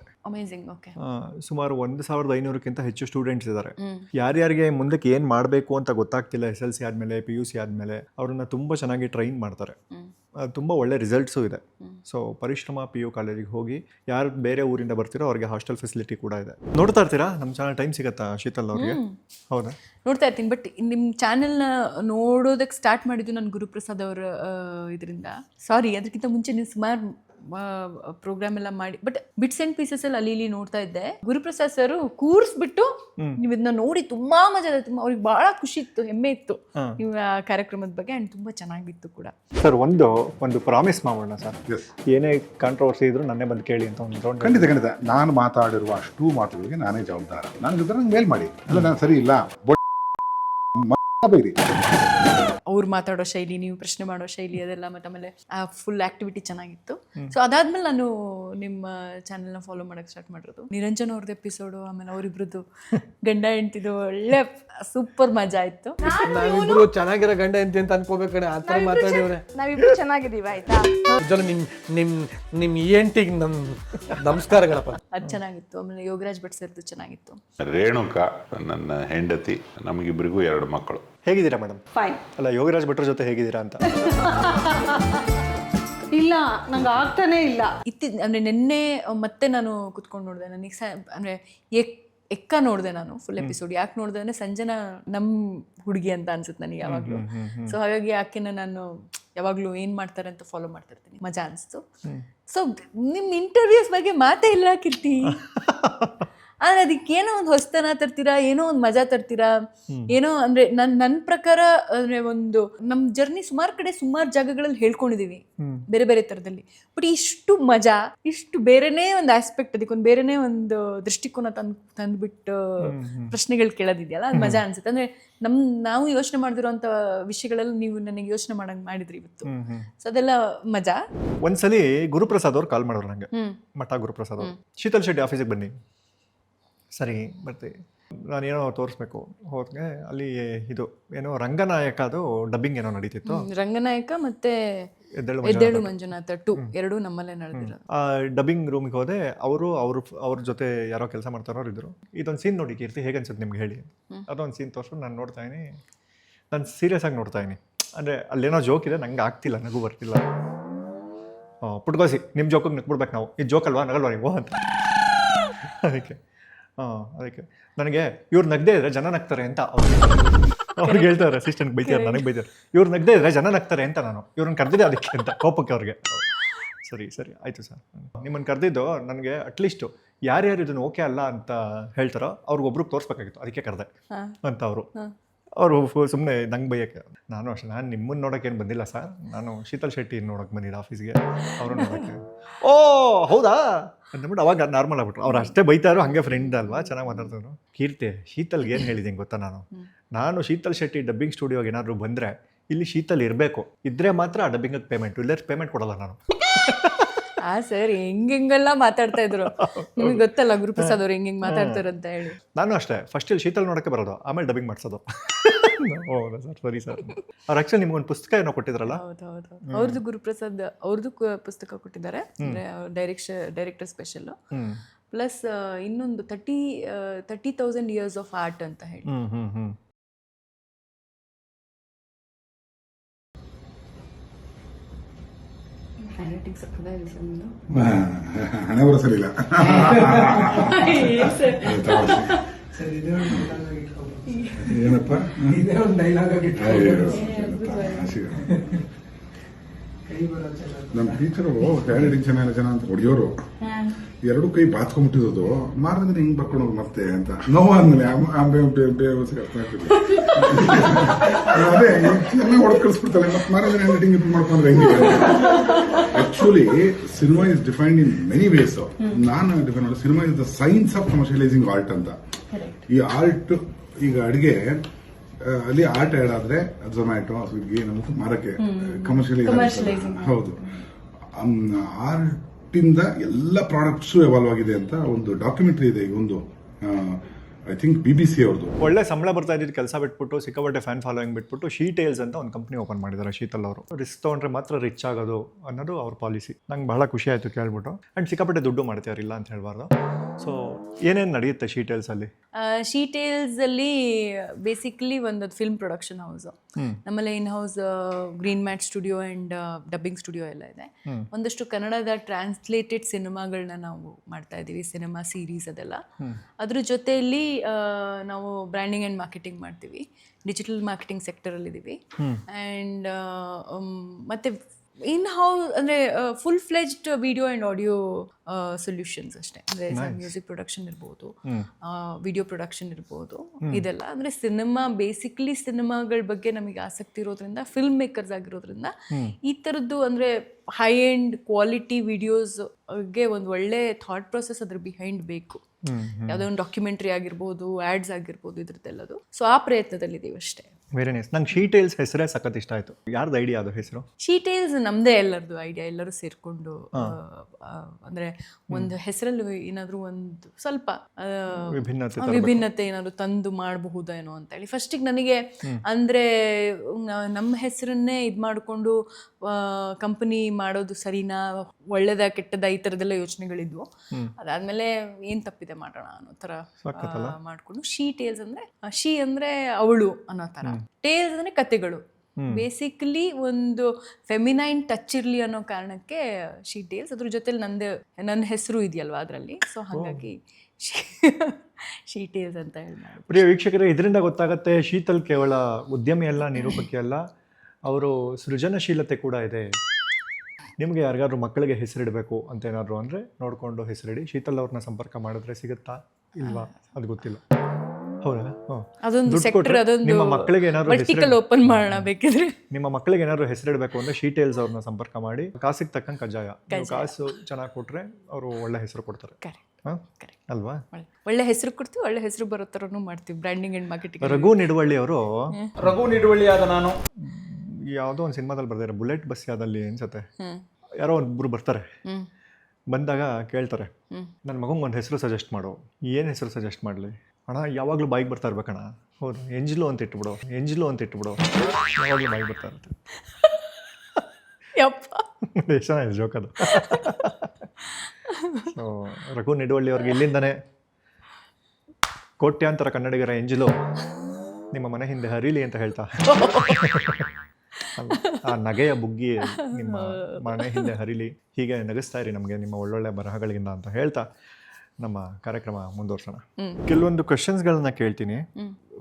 ಓಕೆ ಸುಮಾರು ಒಂದು ಸಾವಿರದ ಐನೂರಕ್ಕಿಂತ ಹೆಚ್ಚು ಸ್ಟೂಡೆಂಟ್ಸ್ ಇದ್ದಾರೆ. ಯಾರ್ಯಾರಿಗೆ ಮುಂದಕ್ಕೆ ಏನು ಮಾಡಬೇಕು ಅಂತ ಗೊತ್ತಾಗ್ತಿಲ್ಲ ಎಸ್ ಎಲ್ ಸಿ ಆದಮೇಲೆ ಪಿ ಯು ಸಿ ಆದಮೇಲೆ ಅವ್ರನ್ನ ತುಂಬ ಚೆನ್ನಾಗಿ ಟ್ರೈನ್ ಮಾಡ್ತಾರೆ. ತುಂಬ ಒಳ್ಳೆ ರಿಸಲ್ಟ್ಸು ಇದೆ. ಸೊ ಪರಿಶ್ರಮ ಪಿ ಯು ಕಾಲೇಜಿಗೆ ಹೋಗಿ ಯಾರು ಬೇರೆ ಊರಿಂದ ಬರ್ತೀರೋ ಅವ್ರಿಗೆ ಹಾಸ್ಟೆಲ್ ಫೆಸಿಲಿಟಿ ಕೂಡ ಇದೆ. ನೋಡ್ತಾ ಇರ್ತೀರಾ? ನಮ್ಮ ಚಾನಲ್ ಟೈಮ್ ಸಿಗತ್ತಾ ಶೀತಲ್ ಅವ್ರಿಗೆ? ಹೌದಾ? ನೋಡ್ತಾ ಇರ್ತೀನಿ ಬಟ್ ನಿಮ್ಮ ಚಾನೆಲ್ನ ನೋಡೋದಕ್ಕೆ ಸ್ಟಾರ್ಟ್ ಮಾಡಿದ್ದು ನಾನು ಗುರುಪ್ರಸಾದ್ ಅವರ ಇದರಿಂದ. ಸಾರಿ ಅದಕ್ಕಿಂತ ಮುಂಚೆ ನೀವು ಸುಮಾರು ಪ್ರೋಗ್ರಾಮ್ ಎಲ್ಲ ಮಾಡಿ ಬಟ್ ಬಿಟ್ಸ್ ಅಂಡ್ ಪೀಸಸ್ ಅಲ್ಲಿ ಅಲ್ಲಿ ಇಲ್ಲಿ ನೋಡ್ತಾ ಇದ್ದೆ. ಗುರುಪ್ರಸಾದ್ ಸರ್ ಕೂರಿಸ್ಬಿಟ್ಟು ನೀವು ಇದನ್ನ ನೋಡಿ ತುಂಬಾ ಮಜಾ ಇದೆ ತುಂಬಾ ಅವ್ರಿಗೆ ಬಹಳ ಖುಷಿ ಇತ್ತು ಹೆಮ್ಮೆ ಇತ್ತು ನೀವು ಕಾರ್ಯಕ್ರಮದ ಬಗ್ಗೆ ಅಂಡ್ ತುಂಬಾ ಚೆನ್ನಾಗಿತ್ತು ಕೂಡ. ಸರ್ ಒಂದು ಒಂದು ಪ್ರಾಮಿಸ್ ಮಾಡೋಣ ಸರ್? ಏನೇ ಕಾಂಟ್ರವರ್ಸಿ ಇದ್ರು ನನ್ನೇ ಬಂದು ಕೇಳಿ ಅಂತ ಒಂದು ರೌಂಡ್ ಖಂಡಿತ ಖಂಡಿತ. ನಾನು ಮಾತಾಡಿರುವ ಅಷ್ಟು ಮಾತುಗಳಿಗೆ ನಾನೇ ಜವಾಬ್ದಾರ. ನಾನು ನಂಗೆ ಮೇಲ್ ಮಾಡಿ. ಅಲ್ಲ ನಾನು ಸರಿ ಇಲ್ಲ. ಬೊಡ್- ಅವ್ರು ಮಾತಾಡೋ ಶೈಲಿ ನೀವು ಪ್ರಶ್ನೆ ಮಾಡೋ ಶೈಲಿ ಅದೆಲ್ಲ ಮತ್ತೆ ಆಮೇಲೆ ಆ ಫುಲ್ ಆಕ್ಟಿವಿಟಿ ಚೆನ್ನಾಗಿತ್ತು. ಸೊ ಅದಾದ್ಮೇಲೆ ನಾನು ನಿಮ್ಮ ಚಾನೆಲ್ನ ಫಾಲೋ ಮಾಡಕ್ ಸ್ಟಾರ್ಟ್ ಮಾಡಿರೋದು. ನಿರಂಜನ್ ಅವ್ರದ್ದು ಎಪಿಸೋಡು ಆಮೇಲೆ ಅವರಿಬ್ರದ್ದು ಗಂಡ ಹೆಂಡ್ತಿದು ಒಳ್ಳೆ ಸೂಪರ್ ಮಜಾ ಇತ್ತು. ನಾವಿಬ್ರು ಚೆನ್ನಾಗಿರೋ ಗಂಡ ಎಂತಿ ಅಂತ ಅನ್ಕೋಬೇಕು ಕಣೆ ಆ ಥರ ಮಾತಾಡಿವ್ರೆ ನಾವಿಬ್ರು ಚೆನ್ನಾಗಿದೀವಿ ಆಯ್ತಾ? ನಿಜವಾಗ್ಲೂ ನಿಮ್ ನಿಮ್ ನಿಮ್ ಎಂಟಿಗೆ ನಮ್ ನಮಸ್ಕಾರಗಳಪ್ಪ. ಅದು ಚೆನ್ನಾಗಿತ್ತು ಆಮೇಲೆ ಯೋಗರಾಜ್ ಭಟ್ ಸರ್ದು ಚೆನ್ನಾಗಿತ್ತು. ರೇಣುಕಾ ನನ್ನ ಹೆಂಡತಿ ನಮಗಿಬ್ಬರಿಗೂ ಎರಡು ಮಕ್ಕಳು. ಹೇಗಿದ್ದೀರಾ ಮೇಡಮ್? ಫೈನ್ ಅಲ್ಲ ಯೋಗರಾಜ್ ಭಟ್ರ ಜೊತೆ ಹೇಗಿದ್ದೀರಾ ಅಂತ? ಇಲ್ಲ ನಂಗೆ ಆಗ್ತಾನೆ ಇಲ್ಲ. ಇತ್ತಿ ಅಂದರೆ ನಿನ್ನೆ ಮತ್ತೆ ನಾನು ಕುತ್ಕೊಂಡು ನೋಡಿದೆ. ನನಗೆ ಸ ಅಂದರೆ ಎಕ್ ಎಕ್ಕ ನೋಡಿದೆ ನಾನು ಫುಲ್ ಎಪಿಸೋಡ್ ಯಾಕೆ ನೋಡಿದೆ ಅಂದರೆ ಸಂಜನಾ ನಮ್ಮ ಹುಡುಗಿ ಅಂತ ಅನ್ಸುತ್ತೆ ನನಗೆ ಯಾವಾಗಲೂ. ಸೊ ಹಾಗಾಗಿ ಆಕೆನ ನಾನು ಯಾವಾಗಲೂ ಏನು ಮಾಡ್ತಾರೆ ಅಂತ ಫಾಲೋ ಮಾಡ್ತಾ ಇರ್ತೀನಿ ಮಜಾ ಅನಿಸ್ತು. ಸೊ ನಿಮ್ಮ ಇಂಟರ್ವ್ಯೂಸ್ ಬಗ್ಗೆ ಮಾತೇ ಇಲ್ಲ ಕೀರ್ತಿ. ಆದರೆ ಅದಕ್ಕೆ ಏನೋ ಒಂದು ಹೊಸತನ ತರ್ತೀರಾ ಏನೋ ಒಂದು ಮಜಾ ತರ್ತೀರಾ? ಏನೋ ಅಂದ್ರೆ ನನ್ ನನ್ನ ಪ್ರಕಾರ ಅಂದ್ರೆ ಒಂದು ನಮ್ ಜರ್ನಿ ಸುಮಾರು ಕಡೆ ಸುಮಾರು ಜಾಗಗಳಲ್ಲಿ ಹೇಳ್ಕೊಂಡಿದೀವಿ ಬೇರೆ ಬೇರೆ ತರದಲ್ಲಿ. ಬಟ್ ಇಷ್ಟು ಮಜಾ ಇಷ್ಟು ಬೇರೆನೇ ಒಂದು ಆಸ್ಪೆಕ್ಟ್ ಅದಕ್ಕೆ ಒಂದು ಬೇರೆನೇ ಒಂದು ದೃಷ್ಟಿಕೋನ ತಂದ್ ತಂದ್ಬಿಟ್ಟು ಪ್ರಶ್ನೆಗಳು ಕೇಳೋದಿದೆಯಲ್ಲ ಅದು ಮಜಾ ಅನ್ಸುತ್ತೆ. ಅಂದ್ರೆ ನಮ್ ನಾವು ಯೋಚನೆ ಮಾಡಿದಿರುವಂತ ವಿಷಯಗಳಲ್ಲಿ ನೀವು ನನಗೆ ಯೋಚನೆ ಮಾಡಂಗ್ ಮಾಡಿದ್ರಿ ಇವತ್ತು. ಸೊ ಅದೆಲ್ಲ ಮಜಾ. ಒಂದ್ಸಲಿ ಗುರುಪ್ರಸಾದ್ ಅವ್ರು ಕಾಲ್ ಮಾಡೋರು ನಂಗೆ. ಮಠ ಗುರುಪ್ರಸಾದ್ ಅವರು. ಶೀತಲ್ ಶೆಟ್ಟಿ ಆಫೀಸಿಗೆ ಬನ್ನಿ. ಸರಿ ಬರ್ತೀವಿ. ನಾನೇನೋ ತೋರಿಸ್ಬೇಕು. ಹೋದ್ಗೆ ಅಲ್ಲಿ ಇದು ಏನೋ ರಂಗನಾಯಕ ಅದು ಡಬ್ಬಿಂಗ್ ಏನೋ ನಡೀತಿತ್ತು. ರಂಗನಾಯಕ ಮತ್ತೆ ಎದ್ದೇಳು ಮಂಜುನಾಥ. ಟು ಎರಡೂ ನಮ್ಮಲ್ಲೇ ನಡೆದಿಲ್ಲ ಆ ಡಬ್ಬಿಂಗ್ ರೂಮಿಗೆ ಹೋದೆ ಅವರು ಅವರು ಅವ್ರ ಜೊತೆ ಯಾರೋ ಕೆಲಸ ಮಾಡ್ತಾರೋರು ಇದ್ರು. ಇದೊಂದು ಸೀನ್ ನೋಡಿ ಕೀರ್ತಿ ಹೇಗೆ ಅನ್ಸುತ್ತೆ ನಿಮ್ಗೆ ಹೇಳಿ. ಅದೊಂದು ಸೀನ್ ತೋರಿಸ್ಬಿಟ್ಟು ನಾನು ನೋಡ್ತಾ ಇದೀನಿ ನಾನು ಸೀರಿಯಸ್ ಆಗಿ ನೋಡ್ತಾ ಇದೀನಿ ಅಂದರೆ ಅಲ್ಲೇನೋ ಜೋಕ್ ಇದೆ ನಂಗೆ ಆಗ್ತಿಲ್ಲ ನಗು ಬರ್ತಿಲ್ಲ. ಪುಟ್ಕೋಸಿ ನಿಮ್ಮ ಜೋಕಿಗೆ ನಗ್ಬಿಡ್ಬೇಕು ನಾವು. ಇದು ಜೋಕ್ ಅಲ್ವಾ? ನಗಲ್ವಾ ನೀವು ಅಂತ. ಅದಕ್ಕೆ. ಹಾಂ ಅದಕ್ಕೆ. ನನಗೆ ಇವ್ರು ನಗ್ದೇ ಇದ್ರೆ ಜನ ನಗ್ತಾರೆ ಅಂತ ಅವ್ರು ಅವ್ರಿಗೆ ಹೇಳ್ತಾರೆ ಅಸಿಸ್ಟೆಂಟ್ ಬೈತಾರೆ ನನಗೆ ಬೈತಾರೆ ಇವ್ರು ನಗ್ದೇ ಇದ್ರೆ ಜನ ನಗ್ತಾರೆ ಅಂತ ನಾನು. ಇವ್ರನ್ನ ಕರೆದಿದ್ದೆ ಅದಕ್ಕೆ ಅಂತ ಕೋಪಕ್ಕೆ ಅವ್ರಿಗೆ. ಸರಿ ಸರಿ ಆಯಿತು ಸರ್. ನಿಮ್ಮನ್ನು ಕರೆದಿದ್ದು ನನಗೆ ಅಟ್ಲೀಸ್ಟು ಯಾರ್ಯಾರು ಇದನ್ನು ಓಕೆ ಅಲ್ಲ ಅಂತ ಹೇಳ್ತಾರೋ ಅವ್ರಿಗೊಬ್ರಿಗೆ ತೋರಿಸ್ಬೇಕಾಗಿತ್ತು ಅದಕ್ಕೆ ಕರೆದೆ ಅಂತ ಅವರು. ಅವರು ಸುಮ್ಮನೆ ನಂಗೆ ಬೈಯಕ್ಕೆ. ನಾನು ಅಷ್ಟೇ ನಾನು ನಿಮ್ಮನ್ನು ನೋಡೋಕೆ ಏನು ಬಂದಿಲ್ಲ ಸರ್. ನಾನು ಶೀತಲ್ ಶೆಟ್ಟಿ ನೋಡೋಕೆ ಬಂದಿದ್ದೆ ಆಫೀಸ್ಗೆ ಅವರು ನೋಡೋಕ್ಕೆ. ಓ ಹೌದಾ? ಅಂದ್ಬಿಟ್ಟು ಅವಾಗ ನಾರ್ಮಲ್ ಆಗ್ಬಿಟ್ರು. ಅವ್ರು ಅಷ್ಟೇ ಬೈತಾರೋ ಹಾಗೆ ಫ್ರೆಂಡ್ ಅಲ್ವಾ? ಚೆನ್ನಾಗಿ ಮಾತಾಡ್ತಾರೆ ಕೀರ್ತಿ ಶೀತಲ್ಗೆ ಏನು ಹೇಳಿದ್ದೀನಿ ಗೊತ್ತಾ ನಾನು? ನಾನು ಶೀತಲ್ ಶೆಟ್ಟಿ ಡಬ್ಬಿಂಗ್ ಸ್ಟುಡಿಯೋಗೆ ಏನಾದರೂ ಬಂದರೆ ಇಲ್ಲಿ ಶೀತಲ್ ಇರಬೇಕು. ಇದ್ರೆ ಮಾತ್ರ ಆ ಡಬ್ಬಿಂಗಕ್ಕೆ ಪೇಮೆಂಟ್ ಇಲ್ಲದ್ರೆ ಪೇಮೆಂಟ್ ಕೊಡಲ್ಲ ನಾನು. ಆ ಸರ್ ಹೆಂಗ್ ಹೆಂಗೆಲ್ಲ ಮಾತಾಡ್ತಾ ಇದ್ರು. ನಿಮಗೆ ಗೊತ್ತಲ್ಲ ಗುರುಪ್ರಸಾದ್ ಅವ್ರು ಹೆಂಗೆ ಮಾತಾಡ್ತಾರೆ ಅಂತ ಹೇಳಿ. ನಾನು ಅಷ್ಟೇ ಫಸ್ಟ್ ಇಲ್ಲಿ ಶೀತಲ್ ನೋಡಕ್ಕೆ ಬರೋದು ಆಮೇಲೆ ಡಬ್ಬಿಂಗ್ ಮಾಡಿಸೋದು. ಹೌದಾ ಸರ್ ಸರಿ ಸರ್. ಅವ್ರು ಆ್ಯಕ್ಚುಲಿ ನಿಮ್ಗೊಂದು ಪುಸ್ತಕ ಏನೋ ಕೊಟ್ಟಿದ್ರಲ್ಲ? ಹೌದು ಹೌದು ಅವ್ರದ್ದು ಗುರುಪ್ರಸಾದ್ ಅವ್ರದ್ದು ಪುಸ್ತಕ ಕೊಟ್ಟಿದ್ದಾರೆ. ಅಂದ್ರೆ ಡೈರೆಕ್ಷ ಡೈರೆಕ್ಟರ್ ಸ್ಪೆಷಲ್ ಪ್ಲಸ್ ಇನ್ನೊಂದು thirty thirty thousand years of art ಅಂತ ಹೇಳಿ. ಹ್ಮ್ ಹ್ಮ್ ಹ್ಮ್ ಹಣೆ ಬರಸಲಿಲ್ಲ ಏನಪ್ಪ ನಮ್ಮ ಟೀಚರು ಹ್ಯಾಂಡ್ ಚೆನ್ನಾಗಿ ಎಲ್ಲ ಜನ ಅಂತ ಹೊಡಿಯೋರು. ಎರಡು ಕೈ ಬಾತ್ಕೊಂಡ್ಬಿಟ್ಟಿರೋದು ಮಾರನೇ ಹಿಂಗ್ ಬರ್ಕೊಂಡು ಹೋಗಿ ಮತ್ತೆ ಅಂತ. ನೋವು ಅಂದ್ಮೇಲೆ ಅಂಬೆ ಅರ್ಥ ಆಗ್ತಿದೆ ಅದೇ ಎಲ್ಲ ಹೊಡೆದ್ ಕಳಿಸ್ಬಿಡ್ತಾರೆ ಮತ್ತೆ ಮಾರನೇ ಹ್ಯಾಂಡ್ ಹಿಂಗ್ ಮಾಡ್ಕೊಂಡ್ರೆ ಹೆಂಗೆ? Actually cinema is defined in many ways ನಾನು ಡಿಫೈನ್ ಮಾಡೋದು cinema is the science of commercialising art ಅಂತ. ಈ ಆರ್ಟ್ ಈಗ ಅಡಿಗೆ ಅಲ್ಲಿ ಆರ್ಟ್ ಹೇಳಾದ್ರೆ ಆದ್ರೆ ಝೊಮ್ಯಾಟೊ ಸ್ವಿಗ್ಗಿ ನಮಗೆ ಮಾರಕ್ಕೆ ಕಮರ್ಷಿಯಲ್ ಹೌದು. ಆರ್ಟಿಂದ ಇಂದ ಎಲ್ಲ ಪ್ರಾಡಕ್ಟ್ಸ್ ಎವಾಲ್ವ್ ಆಗಿದೆ ಅಂತ ಒಂದು ಡಾಕ್ಯುಮೆಂಟ್ರಿ ಇದೆ ಈಗ ಒಂದು. I think B B C ಅವ್ರದ್ದು ಒಳ್ಳೆ ಸಂಬಳ ಬರ್ತಾ ಇದ್ದಿದ್ದು ಕೆಲಸ ಬಿಟ್ಬಿಟ್ಟು ಸಿಕ್ಕಾಪಟ್ಟೆ ಫ್ಯಾನ್ ಫಾಲೋಯಿಂಗ್ ಬಿಟ್ಬಿಟ್ಟು ಶೀ ಟೇಲ್ಸ್ ಅಂತ ಒಂದು ಕಂಪ್ನಿ ಓಪನ್ ಮಾಡಿದ್ದಾರೆ ಶೀತಲ್ ಅವರು. ರಿಸ್ಕ್ ತೊಗೊಂಡ್ರೆ ಮಾತ್ರ ರಿಚ್ ಆಗೋದು ಅನ್ನೋದು ಅವ್ರ ಪಾಲಿಸಿ ನಂಗೆ ಬಹಳ ಖುಷಿ ಆಯಿತು ಕೇಳ್ಬಿಟ್ಟು. ಆ್ಯಂಡ್ ಸಿಕ್ಕಾಪಟ್ಟೆ ದುಡ್ಡು ಮಾಡ್ತೀವ್ರಿಲ್ಲ ಇಲ್ಲ ಅಂತ ಹೇಳ್ಬಾರ್ದು. ಸೊ ಏನೇನು ನಡೆಯುತ್ತೆ ಶೀಟೇಲ್ಸ್ ಅಲ್ಲಿ ಶೀಟೇಲ್ಸ್ ಅಲ್ಲಿ ಬೇಸಿಕಲಿ ಒಂದು ಫಿಲ್ಮ್ ಪ್ರೊಡಕ್ಷನ್ ಹೌಸ್ ನಮ್ಮಲ್ಲಿ in house green matte studio and dubbing studio ಎಲ್ಲ ಇದೆ. ಒಂದಷ್ಟು ಕನ್ನಡದ ಟ್ರಾನ್ಸ್ಲೇಟೆಡ್ ಸಿನಿಮಾಗಳನ್ನ ನಾವು ಮಾಡ್ತಾ ಇದ್ದೀವಿ ಸಿನಿಮಾ ಸೀರೀಸ್ ಅದೆಲ್ಲ. ಅದ್ರ ಜೊತೆಯಲ್ಲಿ ನಾವು ಬ್ರ್ಯಾಂಡಿಂಗ್ ಆ್ಯಂಡ್ ಮಾರ್ಕೆಟಿಂಗ್ ಮಾಡ್ತೀವಿ. ಡಿಜಿಟಲ್ ಮಾರ್ಕೆಟಿಂಗ್ ಸೆಕ್ಟರಲ್ಲಿ ಇದೀವಿ ಆ್ಯಂಡ್ ಮತ್ತೆ ಇನ್ ಹೌ ಅಂದರೆ full fledged video and audio solutions ಅಷ್ಟೇ. ಅಂದರೆ ಮ್ಯೂಸಿಕ್ ಪ್ರೊಡಕ್ಷನ್ ಇರ್ಬೋದು ವಿಡಿಯೋ ಪ್ರೊಡಕ್ಷನ್ ಇರ್ಬೋದು. ಇದೆಲ್ಲ ಅಂದರೆ ಸಿನಿಮಾ ಬೇಸಿಕ್ಲಿ ಸಿನಿಮಾಗಳ ಬಗ್ಗೆ ನಮಗೆ ಆಸಕ್ತಿ ಇರೋದ್ರಿಂದ ಫಿಲ್ಮ್ ಮೇಕರ್ಸ್ ಆಗಿರೋದ್ರಿಂದ ಈ ಥರದ್ದು ಅಂದರೆ ಹೈ ಎಂಡ್ ಕ್ವಾಲಿಟಿ ವಿಡಿಯೋಸ್ಗೆ ಒಂದು ಒಳ್ಳೆ ಥಾಟ್ ಪ್ರೊಸೆಸ್ ಅದ್ರ ಬಿಹೈಂಡ್ ಬೇಕು. ಯಾವುದೋ ಒಂದು ಡಾಕ್ಯುಮೆಂಟ್ರಿ ಆಗಿರ್ಬೋದು ಆ್ಯಡ್ಸ್ ಆಗಿರ್ಬೋದು ಇದ್ರದ್ದೆಲ್ಲದು. ಸೊ ಆ ಪ್ರಯತ್ನದಲ್ಲಿದ್ದೀವಿ ಅಷ್ಟೇ. ವೆರಿ ನೈಸ್ ನಂಗೆ ಶೀ ಟೇಲ್ಸ್ ಹೆಸರೇ ಸಖತ್ ಇಷ್ಟ ಆಯ್ತು. ಯಾರ್ದು ಐಡಿಯಾ ಅದು ಹೆಸರು? ಶೀಟೇಲ್ಸ್ ನಮ್ಮದೇ ಎಲ್ಲರದು ಐಡಿಯಾ ಎಲ್ಲರೂ ಸೇರಿಕೊಂಡು ಅಂದರೆ ಒಂದು ಹೆಸರಲ್ಲಿ ಏನಾದರೂ ಒಂದು ಸ್ವಲ್ಪ ವಿಭಿನ್ನತೆ ವಿಭಿನ್ನತೆ ಏನಾದ್ರು ತಂದು ಮಾಡಬಹುದೇನೋ ಅಂತೇಳಿ. ಫಸ್ಟಿಗೆ ನನಗೆ ಅಂದರೆ ನಮ್ಮ ಹೆಸರನ್ನೇ ಇದು ಮಾಡಿಕೊಂಡು ಕಂಪನಿ ಮಾಡೋದು ಸರಿನಾ ಒಳ್ಳೇದ ಕೆಟ್ಟದ ಈ ಥರದೆಲ್ಲ ಯೋಚನೆಗಳಿದ್ವು. ಅದಾದಮೇಲೆ ಏನು ತಪ್ಪಿದೆ ಮಾಡೋಣ ಅನ್ನೋ ಥರ ಮಾಡಿಕೊಂಡು ಶೀ ಟೇಲ್ಸ್ ಅಂದರೆ ಶೀ ಅಂದರೆ ಅವಳು ಅನ್ನೋ ಥರ. ಟೇಲ್ಸ್ ಅಂದರೆ ಕತೆಗಳು. ಬೇಸಿಕಲಿ ಒಂದು ಫೆಮಿನೈನ್ ಟಚ್ ಇರಲಿ ಅನ್ನೋ ಕಾರಣಕ್ಕೆ ಶಿ ಟೇಲ್ಸ್ ಅದ್ರ ಜೊತೆಲಿ ನಂದು ನನ್ನ ಹೆಸರು ಇದೆಯಲ್ವಾ ಅದರಲ್ಲಿ? ಸೊ ಹಾಗಾಗಿ ಶೀ ಟೇಲ್ಸ್ ಅಂತ ಹೇಳ್ತಾರೆ ಪ್ರಿಯ ವೀಕ್ಷಕರೇ ಇದರಿಂದ ಗೊತ್ತಾಗುತ್ತೆ ಶೀತಲ್ ಕೇವಲ ಉದ್ಯಮಿ ಅಲ್ಲ ನಿರೂಪಕಿ ಅಲ್ಲ. ಅವರು ಸೃಜನಶೀಲತೆ ಕೂಡ ಇದೆ. ನಿಮಗೆ ಯಾರಿಗಾದ್ರೂ ಮಕ್ಕಳಿಗೆ ಹೆಸರಿಡಬೇಕು ಅಂತ ಏನಾದ್ರು ಅಂದರೆ ನೋಡಿಕೊಂಡು ಹೆಸರಿಡಿ. ಶೀತಲ್ ಅವ್ರನ್ನ ಸಂಪರ್ಕ ಮಾಡಿದ್ರೆ ಸಿಗುತ್ತಾ? ಇಲ್ವಾ? ಅದು ಗೊತ್ತಿಲ್ಲ. ಹೌದಾ? ಹ್ಮ್. ಅದೊಂದು ಸೆಕ್ಟರ್ ಅದೊಂದು ನಿಮ್ಮ ಮಕ್ಕಳಿಗೆ ಏನಾದ್ರು ವರ್ಟಿಕಲ್ ಓಪನ್ ಮಾಡೋಣ ಬೇಕಿದ್ರೆ. ನಿಮ್ಮ ಮಕ್ಕಳಿಗೆ ಏನಾದ್ರು ಹೆಸರಿಡಬೇಕು ಅಂದ್ರೆ ಶೀಟೇಲ್ಸ್ ಅವ್ರನ್ನ ಸಂಪರ್ಕ ಮಾಡಿ. ಕಾಸಿಗೆ ತಕ್ಕಂಗೆ ಕಜ್ಜಾಯ. ಕಾಸು ಚೆನ್ನಾಗಿ ಕೊಟ್ರೆ ಅವರು ಒಳ್ಳೆ ಹೆಸರು ಕೊಡ್ತಾರೆ? ಅಲ್ವಾ? ಒಳ್ಳೆ ಹೆಸರು ಕೊಡ್ತೀವಿ ಒಳ್ಳೆ ಹೆಸರು ಬರೋ ಥರನೂ ಮಾಡ್ತೀವಿ branding and marketing Raghu Niduvalli ಅವರು ರಘು ನಿಡುವಳ್ಳಿಯಾದ ನಾನು. ಯಾವುದೋ ಒಂದು ಸಿನಿಮಾದಲ್ಲಿ ಬರ್ತಾರೆ ಬುಲೆಟ್ ಬಸ್ ಯಾವ್ದಲ್ಲಿ ಅನ್ಸತ್ತೆ. ಯಾರೋ ಒಬ್ಬರು ಬರ್ತಾರೆ. ಬಂದಾಗ ಕೇಳ್ತಾರೆ. ನನ್ನ ಮಗಂಗೆ ಒಂದು ಹೆಸರು ಸಜೆಸ್ಟ್ ಮಾಡು. ಏನು ಹೆಸರು ಸಜೆಸ್ಟ್ ಮಾಡಲಿ? ಅಣ್ಣ ಯಾವಾಗಲೂ ಬಾಯಿಗೆ ಬರ್ತಾ ಇರ್ಬೇಕಣ್ಣ. ಹೌದು ಎಂಜಿಲು ಅಂತ ಇಟ್ಬಿಡು ಎಂಜಿಲು ಅಂತ ಇಟ್ಬಿಡು. ಯಾವಾಗಲೂ ಬಾಯಿಗೆ ಬರ್ತಾ ಇರುತ್ತೆ. ಯಪ್ಪ. ಎಷ್ಟು ಚೆನ್ನಾಗಿದೆ ಜೋಕ್ ಅದು. ಸೊ ರಘು ನಿಡುವಳ್ಳಿ ಅವ್ರಿಗೆ ಇಲ್ಲಿಂದನೇ ಕೋಟ್ಯಾಂತರ ಕನ್ನಡಿಗರ ಎಂಜಿಲು ನಿಮ್ಮ ಮನೆ ಹಿಂದೆ ಹರಿಲಿ ಅಂತ ಹೇಳ್ತಾ. ಆ ನಗೆಯ ಬುಗ್ಗಿ ನಿಮ್ಮ ಮನೆ ಹಿಂದೆ ಹರಿಲಿ. ಹೀಗೆ ನಗಿಸ್ತಾ ಇರಿ ನಮಗೆ ನಿಮ್ಮ ಒಳ್ಳೊಳ್ಳೆ ಬರಹಗಳಿಂದ ಅಂತ ಹೇಳ್ತಾ. ನಮ್ಮ ಕಾರ್ಯಕ್ರಮ ಮುಂದುವರ್ಸೋಣ. ಕೆಲವೊಂದು ಕ್ವಶನ್ಸ್ಗಳನ್ನ ಕೇಳ್ತೀನಿ.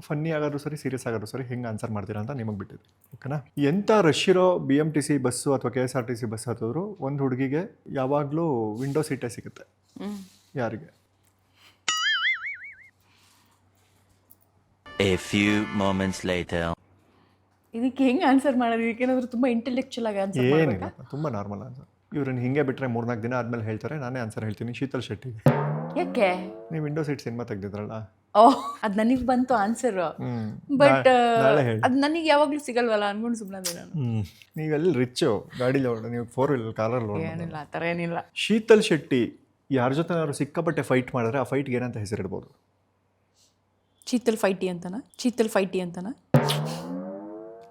ಫನ್ನಿ ಆಗಾದ್ರೂ ಸರಿ ಸೀರಿಯಸ್ ಆಗಾದ್ರೂ ಸರಿ ಹೆಂಗೆ ಆನ್ಸರ್ ಮಾಡ್ತೀರಾ ಅಂತ ನಿಮಗೆ ಬಿಟ್ಟಿದೆ. ಓಕೆನಾ ಎಂಥ ರಶ್ ಇರೋ B M T C bus ಅಥವಾ K S R T C bus ಹತ್ತಿದ್ರು ಒಂದು ಹುಡುಗಿಗೆ ಯಾವಾಗಲೂ ವಿಂಡೋ ಸೀಟೇ ಸಿಗುತ್ತೆ. ಯಾರಿಗೆ? A few moments later. ಇದಕ್ಕೆ ಹೆಂಗೆ ಆನ್ಸರ್ ಮಾಡೋದು? ಇದಕ್ಕೇನಾದ್ರೂ ತುಂಬ ಇಂಟೆಲೆಕ್ಚುಲ್ ಆಗಿ ಆನ್ಸರ್ ಏನಿಲ್ಲ ಮಾಡಬೇಕಾ ತುಂಬ ನಾರ್ಮಲ್ ಆನ್ಸರ್ ಇವ್ರನ್ನ ಹಿಂಗೆ ಬಿಟ್ಟರೆ ಮೂರ್ನಾಲ್ಕು ದಿನ ಆದಮೇಲೆ ಹೇಳ್ತಾರೆ ನಾನೇ ಆನ್ಸರ್ ಹೇಳ್ತೀನಿ ಶೀತಲ್ ಶೆಟ್ಟಿ ಯಾಕೆ? ನೀವು ವಿಂಡೋ ಸೀಟ್ ಸಿನಿಮಾ ತೆಗ್ದಿದ್ರಲ್ಲ? ಓ ಅದು ನನಗೆ ಬಂತು ಆನ್ಸರ್ ಹ್ಮ್. ಬಟ್ ನಾ- ನಾಳೆ ಹೇಳಿ. ಅದು ನನಗೆ ಯಾವಾಗಲೂ ಸಿಗಲ್ವಲ್ಲ ಅನ್ಕೊಂಡು ಸುಮ್ಮನೆ ನಾನು. ಹ್ಞೂ ನೀವೆಲ್ಲಿ ರಿಚ್ಚು ಗಾಡೀಲಿ ಓಡ ನೀವು ಫೋರ್ ವೀಲರ್ ಕಾರಲ್ಲಿ ಓಡ ಏನಿಲ್ಲ ಆ ಥರ ಏನಿಲ್ಲ. ಶೀತಲ್ ಶೆಟ್ಟಿ ಯಾರ ಜೊತೆ ಏನಾದ್ರು ಸಿಕ್ಕಾಪಟ್ಟೆ ಫೈಟ್ ಮಾಡಿದ್ರೆ ಆ ಫೈಟ್ಗೆ ಏನಂತ ಹೆಸರಿಡ್ಬೋದು? ಶೀತಲ್ ಫೈಟಿ ಅಂತನಾ? ಶೀತಲ್ ಫೈಟಿ ಅಂತನಾ?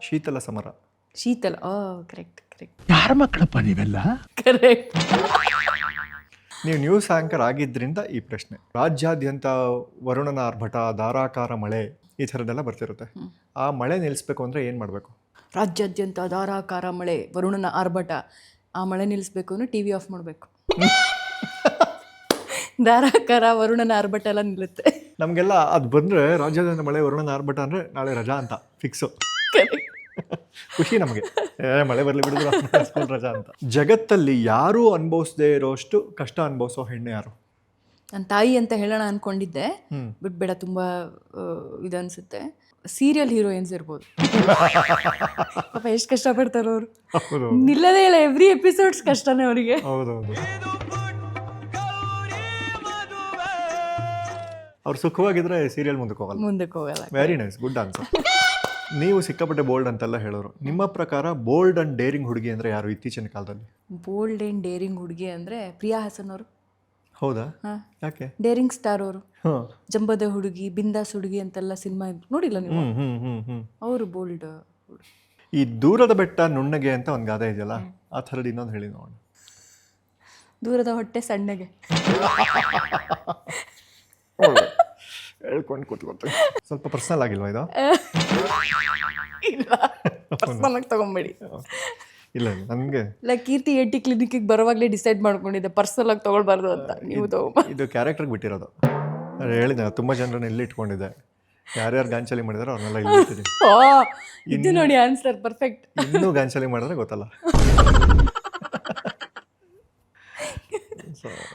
ಶೀತಲ ಸಮರ. ಶೀತಲ್ ಓ ಕರೆಕ್ಟ್ ಕರೆಕ್ಟ್ ಯಾರ ಮಕ್ಕಳಪ್ಪ ನೀವೆಲ್ಲ? ಕರೆಕ್ಟ್ ನೀವು ನ್ಯೂಸ್ ಆಂಕರ್ ಆಗಿದ್ದರಿಂದ ಈ ಪ್ರಶ್ನೆ. ರಾಜ್ಯಾದ್ಯಂತ ವರುಣನ ಆರ್ಭಟ ಧಾರಾಕಾರ ಮಳೆ ಈ ಥರದ್ದೆಲ್ಲ ಬರ್ತಿರುತ್ತೆ. ಆ ಮಳೆ ನಿಲ್ಲಿಸ್ಬೇಕು ಅಂದರೆ ಏನು ಮಾಡಬೇಕು? ರಾಜ್ಯಾದ್ಯಂತ ಧಾರಾಕಾರ ಮಳೆ ವರುಣನ ಆರ್ಭಟ ಆ ಮಳೆ ನಿಲ್ಲಿಸ್ಬೇಕು ಅಂದರೆ ಟಿ ವಿ ಆಫ್ ಮಾಡಬೇಕು. ಧಾರಾಕಾರ ವರುಣನ ಆರ್ಭಟ ಎಲ್ಲ ನಿಲ್ಲುತ್ತೆ. ನಮಗೆಲ್ಲ ಅದು ಬಂದರೆ ರಾಜ್ಯಾದ್ಯಂತ ಮಳೆ ವರುಣನ ಆರ್ಭಟ ಅಂದರೆ ನಾಳೆ ರಜಾ ಅಂತ ಫಿಕ್ಸು ಖುಷಿ ನಮಗೆ. ಏ ಮಳೆ ಬರಲಿ ಬಿಡಿದ್ರು ಸ್ಕೂಲ್ ರಜಾ ಅಂತ. ಜಗತ್ತಲ್ಲಿ ಯಾರೂ ಅನುಭವಿಸದೇ ಇರೋಷ್ಟು ಕಷ್ಟ ಅನುಭವಿಸೋ ಹೆಣ್ಣು ಯಾರು? ನನ್ನ ತಾಯಿ ಅಂತ ಹೇಳೋಣ ಅನ್ಕೊಂಡಿದ್ದೆ. ಬಿಟ್ ಬೇಡ ತುಂಬ ಇದು ಅನ್ಸುತ್ತೆ ಸೀರಿಯಲ್ ಹೀರೋಯಿನ್ಸ್ ಇರ್ಬೋದು. ಪಾಪ ಎಷ್ಟು ಪಡ್ತಾರೆ ಅವರು. ನಿಲ್ಲದೇ ಇಲ್ಲ ಎವ್ರಿ ಎಪಿಸೋಡ್ಸ್ ಕಷ್ಟನೇ ಅವರಿಗೆ. ಹೌದೌದು. ಅವ್ರು ಸುಖವಾಗಿದ್ರೆ ಸೀರಿಯಲ್ ಮುಂದಕ್ಕೆ ಹೋಗಲ್ಲ. ಮುಂದಕ್ಕೆ ಹೋಗಲ್ಲ. ವೆರಿ ನೈಸ್ ಗುಡ್ ಆನ್ಸರ್ ನೀವು ಸಿಕ್ಕಾಪಟ್ಟೆ ಬೋಲ್ಡ್ ಅಂತೆಲ್ಲ ಹೇಳೋರು. ನಿಮ್ಮ ಪ್ರಕಾರ ಬೋಲ್ಡ್ ಅಂಡ್ ಡೇರಿಂಗ್ ಹುಡುಗಿ ಅಂದರೆ ಯಾರು ಇತ್ತೀಚಿನ ಕಾಲದಲ್ಲಿ? ಬೋಲ್ಡ್ ಅಂಡ್ ಡೇರಿಂಗ್ ಹುಡುಗಿ ಅಂದರೆ ಪ್ರಿಯಾ ಹಾಸನ್ ಅವರು. ಹೌದಾ? ಯಾಕೆ? ಡೇರಿಂಗ್ ಸ್ಟಾರ್ ಅವರು. ಜಂಬದ ಹುಡುಗಿ ಬಿಂದಾಸ್ ಹುಡುಗಿ ಅಂತೆಲ್ಲ ಸಿನಿಮಾ ನೋಡಿಲ್ಲ ನೀವು? ಅವರು ಬೋಲ್ಡ್ ಈ ದೂರದ ಬೆಟ್ಟ ನುಣ್ಣಗೆ ಅಂತ ಒಂದು ಗಾದೆ ಇದೆಯಲ್ಲ ಆ ಥರದ್ದು ಇನ್ನೊಂದು ಹೇಳಿ ನೋಡೋಣ. ದೂರದ ಹೊಟ್ಟೆ ಸಣ್ಣಗೆ. ಹೇಳ್ಕೊಂಡು ಕೂತ್ಕೊಳ್ತೀನಿ. ಸ್ವಲ್ಪ ಪರ್ಸನಲ್ ಆಗಿಲ್ವಾ ಇದು? ಇಲ್ಲ ಪರ್ಸನಲ್ ಆಗಿ ತಗೊಂಬೇಡಿ. ಇಲ್ಲ ನಮಗೆ ನನಗೆ. ಇಲ್ಲ ಕೀರ್ತಿ ಏಟಿ ಕ್ಲಿನಿಕ್ಗೆ ಬರುವಾಗಲೇ ಡಿಸೈಡ್ ಮಾಡ್ಕೊಂಡಿದ್ದೆ ಪರ್ಸನಲ್ ಆಗಿ ತಗೊಳ್ಬಾರ್ದು ಅಂತ. ನೀವು ತಗೊಂಬ ಇದು ಕ್ಯಾರೆಕ್ಟರ್ಗೆ ಬಿಟ್ಟಿರೋದು. ನಾನು ಹೇಳಿದೆ ತುಂಬ ಜನರನ್ನ ಇಲ್ಲಿ ಇಟ್ಕೊಂಡಿದ್ದೆ. ಯಾರ್ಯಾರು ಗಾಂಚಲಿ ಮಾಡಿದಾರೋ ಅವ್ರನ್ನೆಲ್ಲ ಇಲ್ಲಿ ಇಟ್ಟಿದ್ದೀನಿ. ಓ ಇದು ನೋಡಿ ಆನ್ಸರ್ ಪರ್ಫೆಕ್ಟ್ ಇನ್ನೂ ಗಾಂಚಲಿ ಮಾಡಿದ್ರೆ ಗೊತ್ತಲ್ಲ.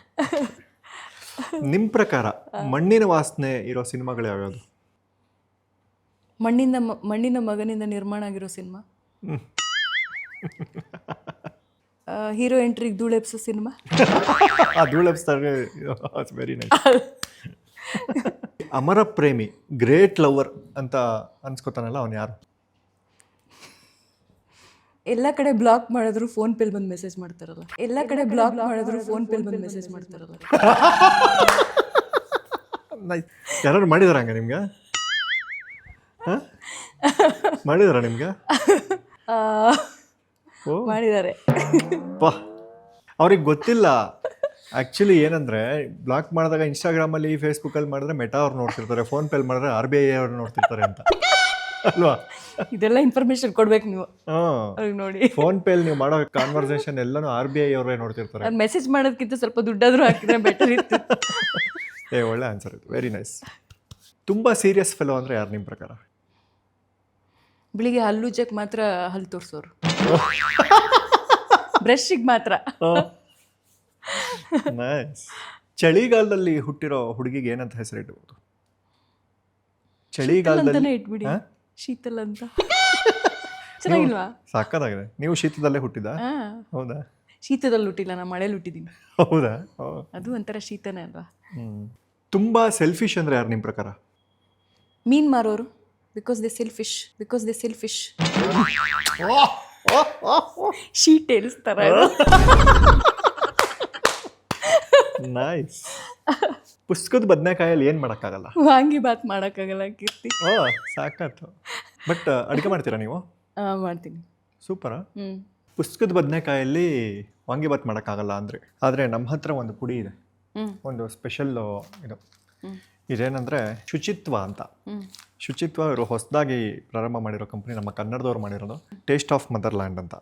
ನಿಮ್ ಪ್ರಕಾರ ಮಣ್ಣಿನ ವಾಸನೆ ಇರೋ ಸಿನಿಮಾಗಳು ಯಾವ್ಯಾವುದು? ಮಣ್ಣಿನ ಮ- ಮಣ್ಣಿನ ಮಗನಿಂದ ನಿರ್ಮಾಣ ಆಗಿರೋ ಸಿನಿಮಾ? ಹೀರೋ ಎಂಟ್ರಿಗೆ ಧೂಳೆಪ್ಸೋ ಸಿನಿಮಾ? ಆ very nice Amara Premi great lover ಅಂತ ಅನ್ಸ್ಕೊತಾನಲ್ಲ ಅವನು ಯಾರು? ಎಲ್ಲ ಕಡೆ ಬ್ಲಾಕ್ ಮಾಡಿದ್ರು ಫೋನ್ ಪೇಲ್ ಬಂದು ಮೆಸೇಜ್ ಮಾಡ್ತಾರಲ್ಲ. ಎಲ್ಲ ಕಡೆ ಬ್ಲಾಕ್ ಮಾಡಿದ್ರು ಫೋನ್ ಪೇಲ್ ಬಂದು ಮೆಸೇಜ್ ಮಾಡ್ತಾರಲ್ಲ. ನೈಸ್ ಯಾರು ಮಾಡಿದಾರ ಹಂಗ ನಿಮ್ಗೆ? ಮಾಡಿದಾರ ನಿಮ್ಗೆ? ಆ, ಓ. ಮಾಡಿದ್ದಾರೆ. ಪಾ. ಅವ್ರಿಗೆ ಗೊತ್ತಿಲ್ಲ. ಆ್ಯಕ್ಚುಲಿ ಏನಂದ್ರೆ ಬ್ಲಾಕ್ ಮಾಡಿದಾಗ ಇನ್ಸ್ಟಾಗ್ರಾಮಲ್ಲಿ ಫೇಸ್ಬುಕ್ಕಲ್ಲಿ ಮಾಡಿದ್ರೆ ಮೆಟಾ ಅವ್ರು ನೋಡ್ತಿರ್ತಾರೆ ಫೋನ್ ಪೇಲ್ ಮಾಡಿದ್ರೆ ಆರ್ ಬಿ ಐ ಅವ್ರು ನೋಡ್ತಿರ್ತಾರೆ ಅಂತ. ಅಲ್ವಾ ಇದೆಲ್ಲ ಇನ್ಫಾರ್ಮೇಶನ್ ಕೊಡ್ಬೇಕು ನೀವು. ಹಾಂ. ಅವ್ರಿಗೆ ನೋಡಿ. ಫೋನ್ ಪೇ ನೀವು ಮಾಡೋ ಕಾನ್ವರ್ಸೇಷನ್ ಎಲ್ಲಾನು ಆರ್ ಬಿ ಐ ಅವರೇ ನೋಡ್ತಿರ್ತಾರೆ. ಮೆಸೇಜ್ ಮಾಡೋದಕ್ಕಿಂತ ಸ್ವಲ್ಪ ದುಡ್ಡಾದ್ರೂ ಹಾಕಿದ್ರೆ ಬೆಟರ್ ಇತ್ತು. ಏ ಒಳ್ಳೆ ಆನ್ಸರ್ ಇದು. ವೆರಿ ನೈಸ್ ತುಂಬ ಸೀರಿಯಸ್ ಫೆಲೋ ಅಂದ್ರೆ ಯಾರು ನಿಮ್ಮ ಪ್ರಕಾರ? ಬೆಳಿಗ್ಗೆ ಹಲ್ಲುಜ್ಜಕ್ಕೆ ಮಾತ್ರ ಹಲ್ಲು ತೋರಿಸೋರು. ಬ್ರಷಿಗೆ ಮಾತ್ರ. ನೈಸ್ ಚಳಿಗಾಲದಲ್ಲಿ ಹುಟ್ಟಿರೋ ಹುಡುಗಿಗೆ ಏನಂತ ಹೆಸರಿಡ್ಬೋದು? ಚಳಿಗಾಲದಲ್ಲಿ ಇಟ್ಬಿಡಿ? ಶೀತಲ್ ಅಂತ ಚೆನ್ನಾಗಿಲ್ವಾ ಸಾಕಾಗಿದೆ ನೀವು ಶೀತದಲ್ಲೇ ಹುಟ್ಟಿದ? ಹೌದಾ? ಶೀತದಲ್ಲಿ ಹುಟ್ಟಿಲ್ಲ ನಾನು ಮಳೆಯಲ್ಲಿ ಹುಟ್ಟಿದ್ದೀನಿ. ಹೌದಾ. ಅದು ಒಂಥರ ಶೀತನೇ ಅಲ್ವಾ. ತುಂಬಾ ಸೆಲ್ಫಿಶ್ ಅಂದ್ರೆ ಯಾರು ನಿಮ್ಮ ಪ್ರಕಾರ? ಮೀನ್ ಮಾರೋರು. Because they selfish because they selfish sheet ಏರಿಸ್ತಾರ ನೈಸ್ ಪುಸ್ತಕದ ಬದನೆಕಾಯಲ್ಲಿ ಏನು ಮಾಡೋಕ್ಕಾಗಲ್ಲ? ವಾಂಗಿ ಬಾತ್ ಮಾಡೋಕ್ಕಾಗಲ್ಲ ಕೀರ್ತಿ. ಓ ಸಾಕಾಯ್ತು. ಬಟ್ ಅಡುಗೆ ಮಾಡ್ತೀರಾ ನೀವು? ಆ, ಮಾಡ್ತೀನಿ. ಸೂಪರಾ ಪುಸ್ತಕದ ಬದನೆಕಾಯಲ್ಲಿ ವಾಂಗಿಬಾತ್ ಮಾಡೋಕ್ಕಾಗಲ್ಲ ಅಂದರೆ ಆದರೆ ನಮ್ಮ ಹತ್ರ ಒಂದು ಪುಡಿ ಇದೆ. ಹ್ಮ್. ಒಂದು ಸ್ಪೆಷಲ್ ಇದು. ಇದೇನಂದರೆ ಶುಚಿತ್ವ ಅಂತ. ಶುಚಿತ್ವ ಇವರು ಹೊಸದಾಗಿ ಪ್ರಾರಂಭ ಮಾಡಿರೋ ಕಂಪ್ನಿ ನಮ್ಮ ಕನ್ನಡದವ್ರು ಮಾಡಿರೋದು ಟೇಸ್ಟ್ ಆಫ್ ಮದರ್ಲ್ಯಾಂಡ್ ಅಂತ.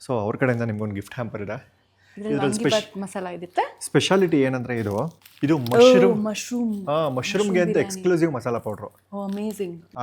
ಸೊ ಅವ್ರ ಕಡೆಯಿಂದ ನಿಮ್ಗೊಂದು ಗಿಫ್ಟ್ ಹ್ಯಾಂಪರ್ ಇದೆ. ಮಸಾಲ ಇರುತ್ತೆ ಸ್ಪೆಷಾಲಿಟಿ ಏನಂದ್ರೆ ಇದು ಇದು ಮಶ್ರೂಮ್ ಮಶ್ರೂಮ್ ಮಶ್ರೂಮ್ಗೆ ಅಂತ ಎಕ್ಸ್ಕ್ಲೂಸಿವ್ ಮಸಾಲ ಪೌಡ್ರು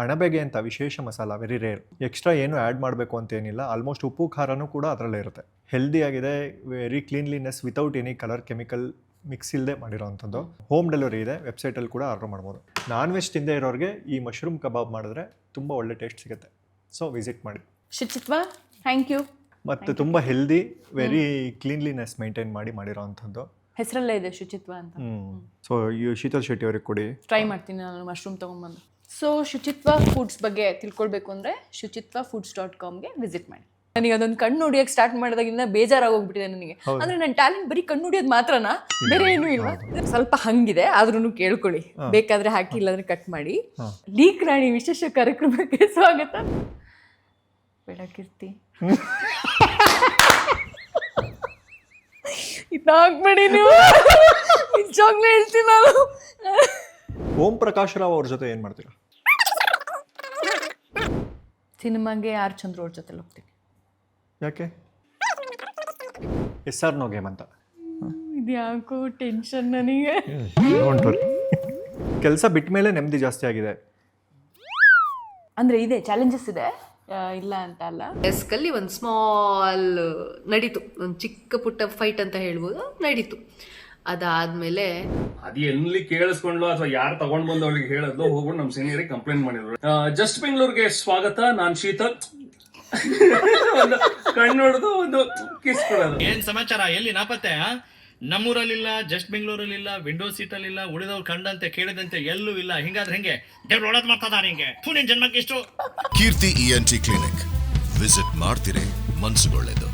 ಅಣಬೆಗೆ ಅಂತ ವಿಶೇಷ ಮಸಾಲ ವೆರಿ ರೇರ್ ಎಕ್ಸ್ಟ್ರಾ ಏನು ಆ್ಯಡ್ ಮಾಡಬೇಕು ಅಂತ ಏನಿಲ್ಲ ಆಲ್ಮೋಸ್ಟ್ ಉಪ್ಪು ಖಾರನೂ ಕೂಡ ಅದರಲ್ಲೇ ಇರುತ್ತೆ ಹೆಲ್ದಿ ಆಗಿದೆ very cleanliness without any colour chemical mix ಇಲ್ಲದೆ ಮಾಡಿರೋವಂಥದ್ದು ಹೋಮ್ ಡೆಲಿವರಿ ಇದೆ ವೆಬ್ಸೈಟಲ್ಲಿ ಕೂಡ ಆರ್ಡರ್ ಮಾಡ್ಬೋದು ನಾನ್ ವೆಜ್ ತಿಂದೇ ಇರೋರಿಗೆ ಈ ಮಶ್ರೂಮ್ ಕಬಾಬ್ ಮಾಡಿದ್ರೆ ತುಂಬ ಒಳ್ಳೆ ಟೇಸ್ಟ್ ಸಿಗುತ್ತೆ ಸೊ ವಿಸಿಟ್ ಮಾಡಿ ಶುಚಿತ್ವ ಥ್ಯಾಂಕ್ ಯು ಮತ್ತು ತುಂಬ ಹೆಲ್ದಿ ವೆರಿ ಕ್ಲೀನ್ಲಿನೆಸ್ ಮೇಂಟೈನ್ ಮಾಡಿ ಮಾಡಿರೋವಂಥದ್ದು ಹೆಸರಲ್ಲೇ ಇದೆ ಶುಚಿತ್ವ ಅಂತ. ಸೊ ಈ ಶೀತಲ್ ಶೆಟ್ಟಿ ಅವ್ರಿಗೆ ಕೊಡಿ. ಟ್ರೈ ಮಾಡ್ತೀನಿ ನಾನು ಮಶ್ರೂಮ್ ತೊಗೊಂಬಂದು ಸೊ ಶುಚಿತ್ವ ಫುಡ್ಸ್ ಬಗ್ಗೆ ತಿಳ್ಕೊಳ್ಬೇಕು ಅಂದರೆ ಶುಚಿತ್ವ ಫುಡ್ಸ್ ಡಾಟ್ ಕಾಮ್ಗೆ ವಿಸಿಟ್ ಮಾಡಿ. ನನಗೆ ಅದೊಂದು ಕಣ್ಣು ಹೊಡಿಯೋಕೆ ಸ್ಟಾರ್ಟ್ ಮಾಡಿದಾಗಿಂದ ಬೇಜಾರಾಗೋಗ್ಬಿಟ್ಟಿದೆ ನನಗೆ. ಅಂದ್ರೆ ನನ್ನ ಟ್ಯಾಲೆಂಟ್ ಬರೀ ಕಣ್ಣು ಹೊಡಿಯೋದು ಮಾತ್ರನಾ? ಬೇರೆ ಏನೂ ಇಲ್ಲ. ಸ್ವಲ್ಪ ಹಂಗಿದೆ ಆದ್ರೂ ಕೇಳ್ಕೊಳ್ಳಿ. ಬೇಕಾದ್ರೆ ಹಾಕಿ ಇಲ್ಲಾಂದ್ರೆ ಕಟ್ ಮಾಡಿ. ಲೀಕ್ ರಾಣಿ ವಿಶೇಷ ಕಾರ್ಯಕ್ರಮಕ್ಕೆ ಸ್ವಾಗತ. ಬೆಳಕಿರ್ತಿ. ಇದಾಗ್ಬೇಡಿ ನೀವು. ನಿಜವಾಗ್ಲೂ ಹೇಳ್ತೀನಿ ನಾನು. ಓಂ ಪ್ರಕಾಶ್ ರಾವ್ ಅವ್ರ ಜೊತೆ ಏನು ಮಾಡ್ತೀರಾ? ಸಿನಿಮಾಗೆ ಆರ್ ಚಂದ್ರ ಅವ್ರ ಜೊತೆ ಹೋಗ್ತೀನಿ. ಯಾಕೆ? ಎಸ್ ಆರ್ ನೋ ಗೇಮ್ ಅಂತ. ಇದ್ಯಾಕೋ ಟೆನ್ಷನ್ ನನಗೆ. ಕೆಲಸ ಬಿಟ್ಟ ಮೇಲೆ ನೆಮ್ಮದಿ ಜಾಸ್ತಿ ಆಗಿದೆ. ಅಂದ್ರೆ ಇದೆ ಚಾಲೆಂಜಸ್ ಇದೆ? ಇಲ್ಲ ಅಂತ ಅಲ್ಲ. ಡೆಸ್ಕಲ್ಲಿ ಒಂದು ಸ್ಮಾಲ್ ನಡೀತು. ಒಂದು ಚಿಕ್ಕ ಪುಟ್ಟ ಫೈಟ್ ಅಂತ ಹೇಳ್ಬೋದು ನಡೀತು. ಅದಾದ್ಮೇಲೆ ಅದು ಎಲ್ಲಿ ಕೇಳಿಸ್ಕೊಂಡ್ಲು ಅಥವಾ ಯಾರು ತಗೊಂಡ್ ಬಂದು ಅವಳಿಗೆ ಹೇಳದ್ಲು ಹೋಗ್ಬಿಟ್ಟು ನಮ್ಮ ಸೀನಿಯರಿಗೆ ಕಂಪ್ಲೇಂಟ್ ಮಾಡಿದ್ರು. ಜಸ್ಟ್ ಬೆಂಗಳೂರಿಗೆ ಸ್ವಾಗತ ನಾನ್ ಶೀತಲ್ ಒಂದು ಕಣ್ಣು ಹೊಡೆದು ಒಂದು ಕಿಸ್ ಕೊಡೋದು. ಏನ್ ಸಮಾಚಾರ ಎಲ್ಲಿ ನಾಪತ್ತೆ ನಮ್ಮೂರಲ್ಲಿಲ್ಲ ಜಸ್ಟ್ ಬೆಂಗಳೂರಲ್ಲಿಲ್ಲ ವಿಂಡೋ ಸೀಟಲ್ಲಿಲ್ಲ ಉಳಿದವ್ರು ಕಂಡಂತೆ, ಕೇಳಿದಂತೆ ಎಲ್ಲೂ ಇಲ್ಲ. ಹಿಂಗಾದ್ರೆ ಹೆಂಗೆ? ದೇವ್ರು ಒಳದ್ ಮಾಡ್ತದ ಹಿಂಗೆ. ನಿನ್ ಜನ್ಮಕ್ಕೆ ಎಷ್ಟು ಕೀರ್ತಿ ಇಎನ್ಟಿ ಕ್ಲಿನಿಕ್ ವಿಸಿಟ್ ಮಾಡ್ತಿರೇ ಮನ್ಸುಗೊಳ್ಳೆದು.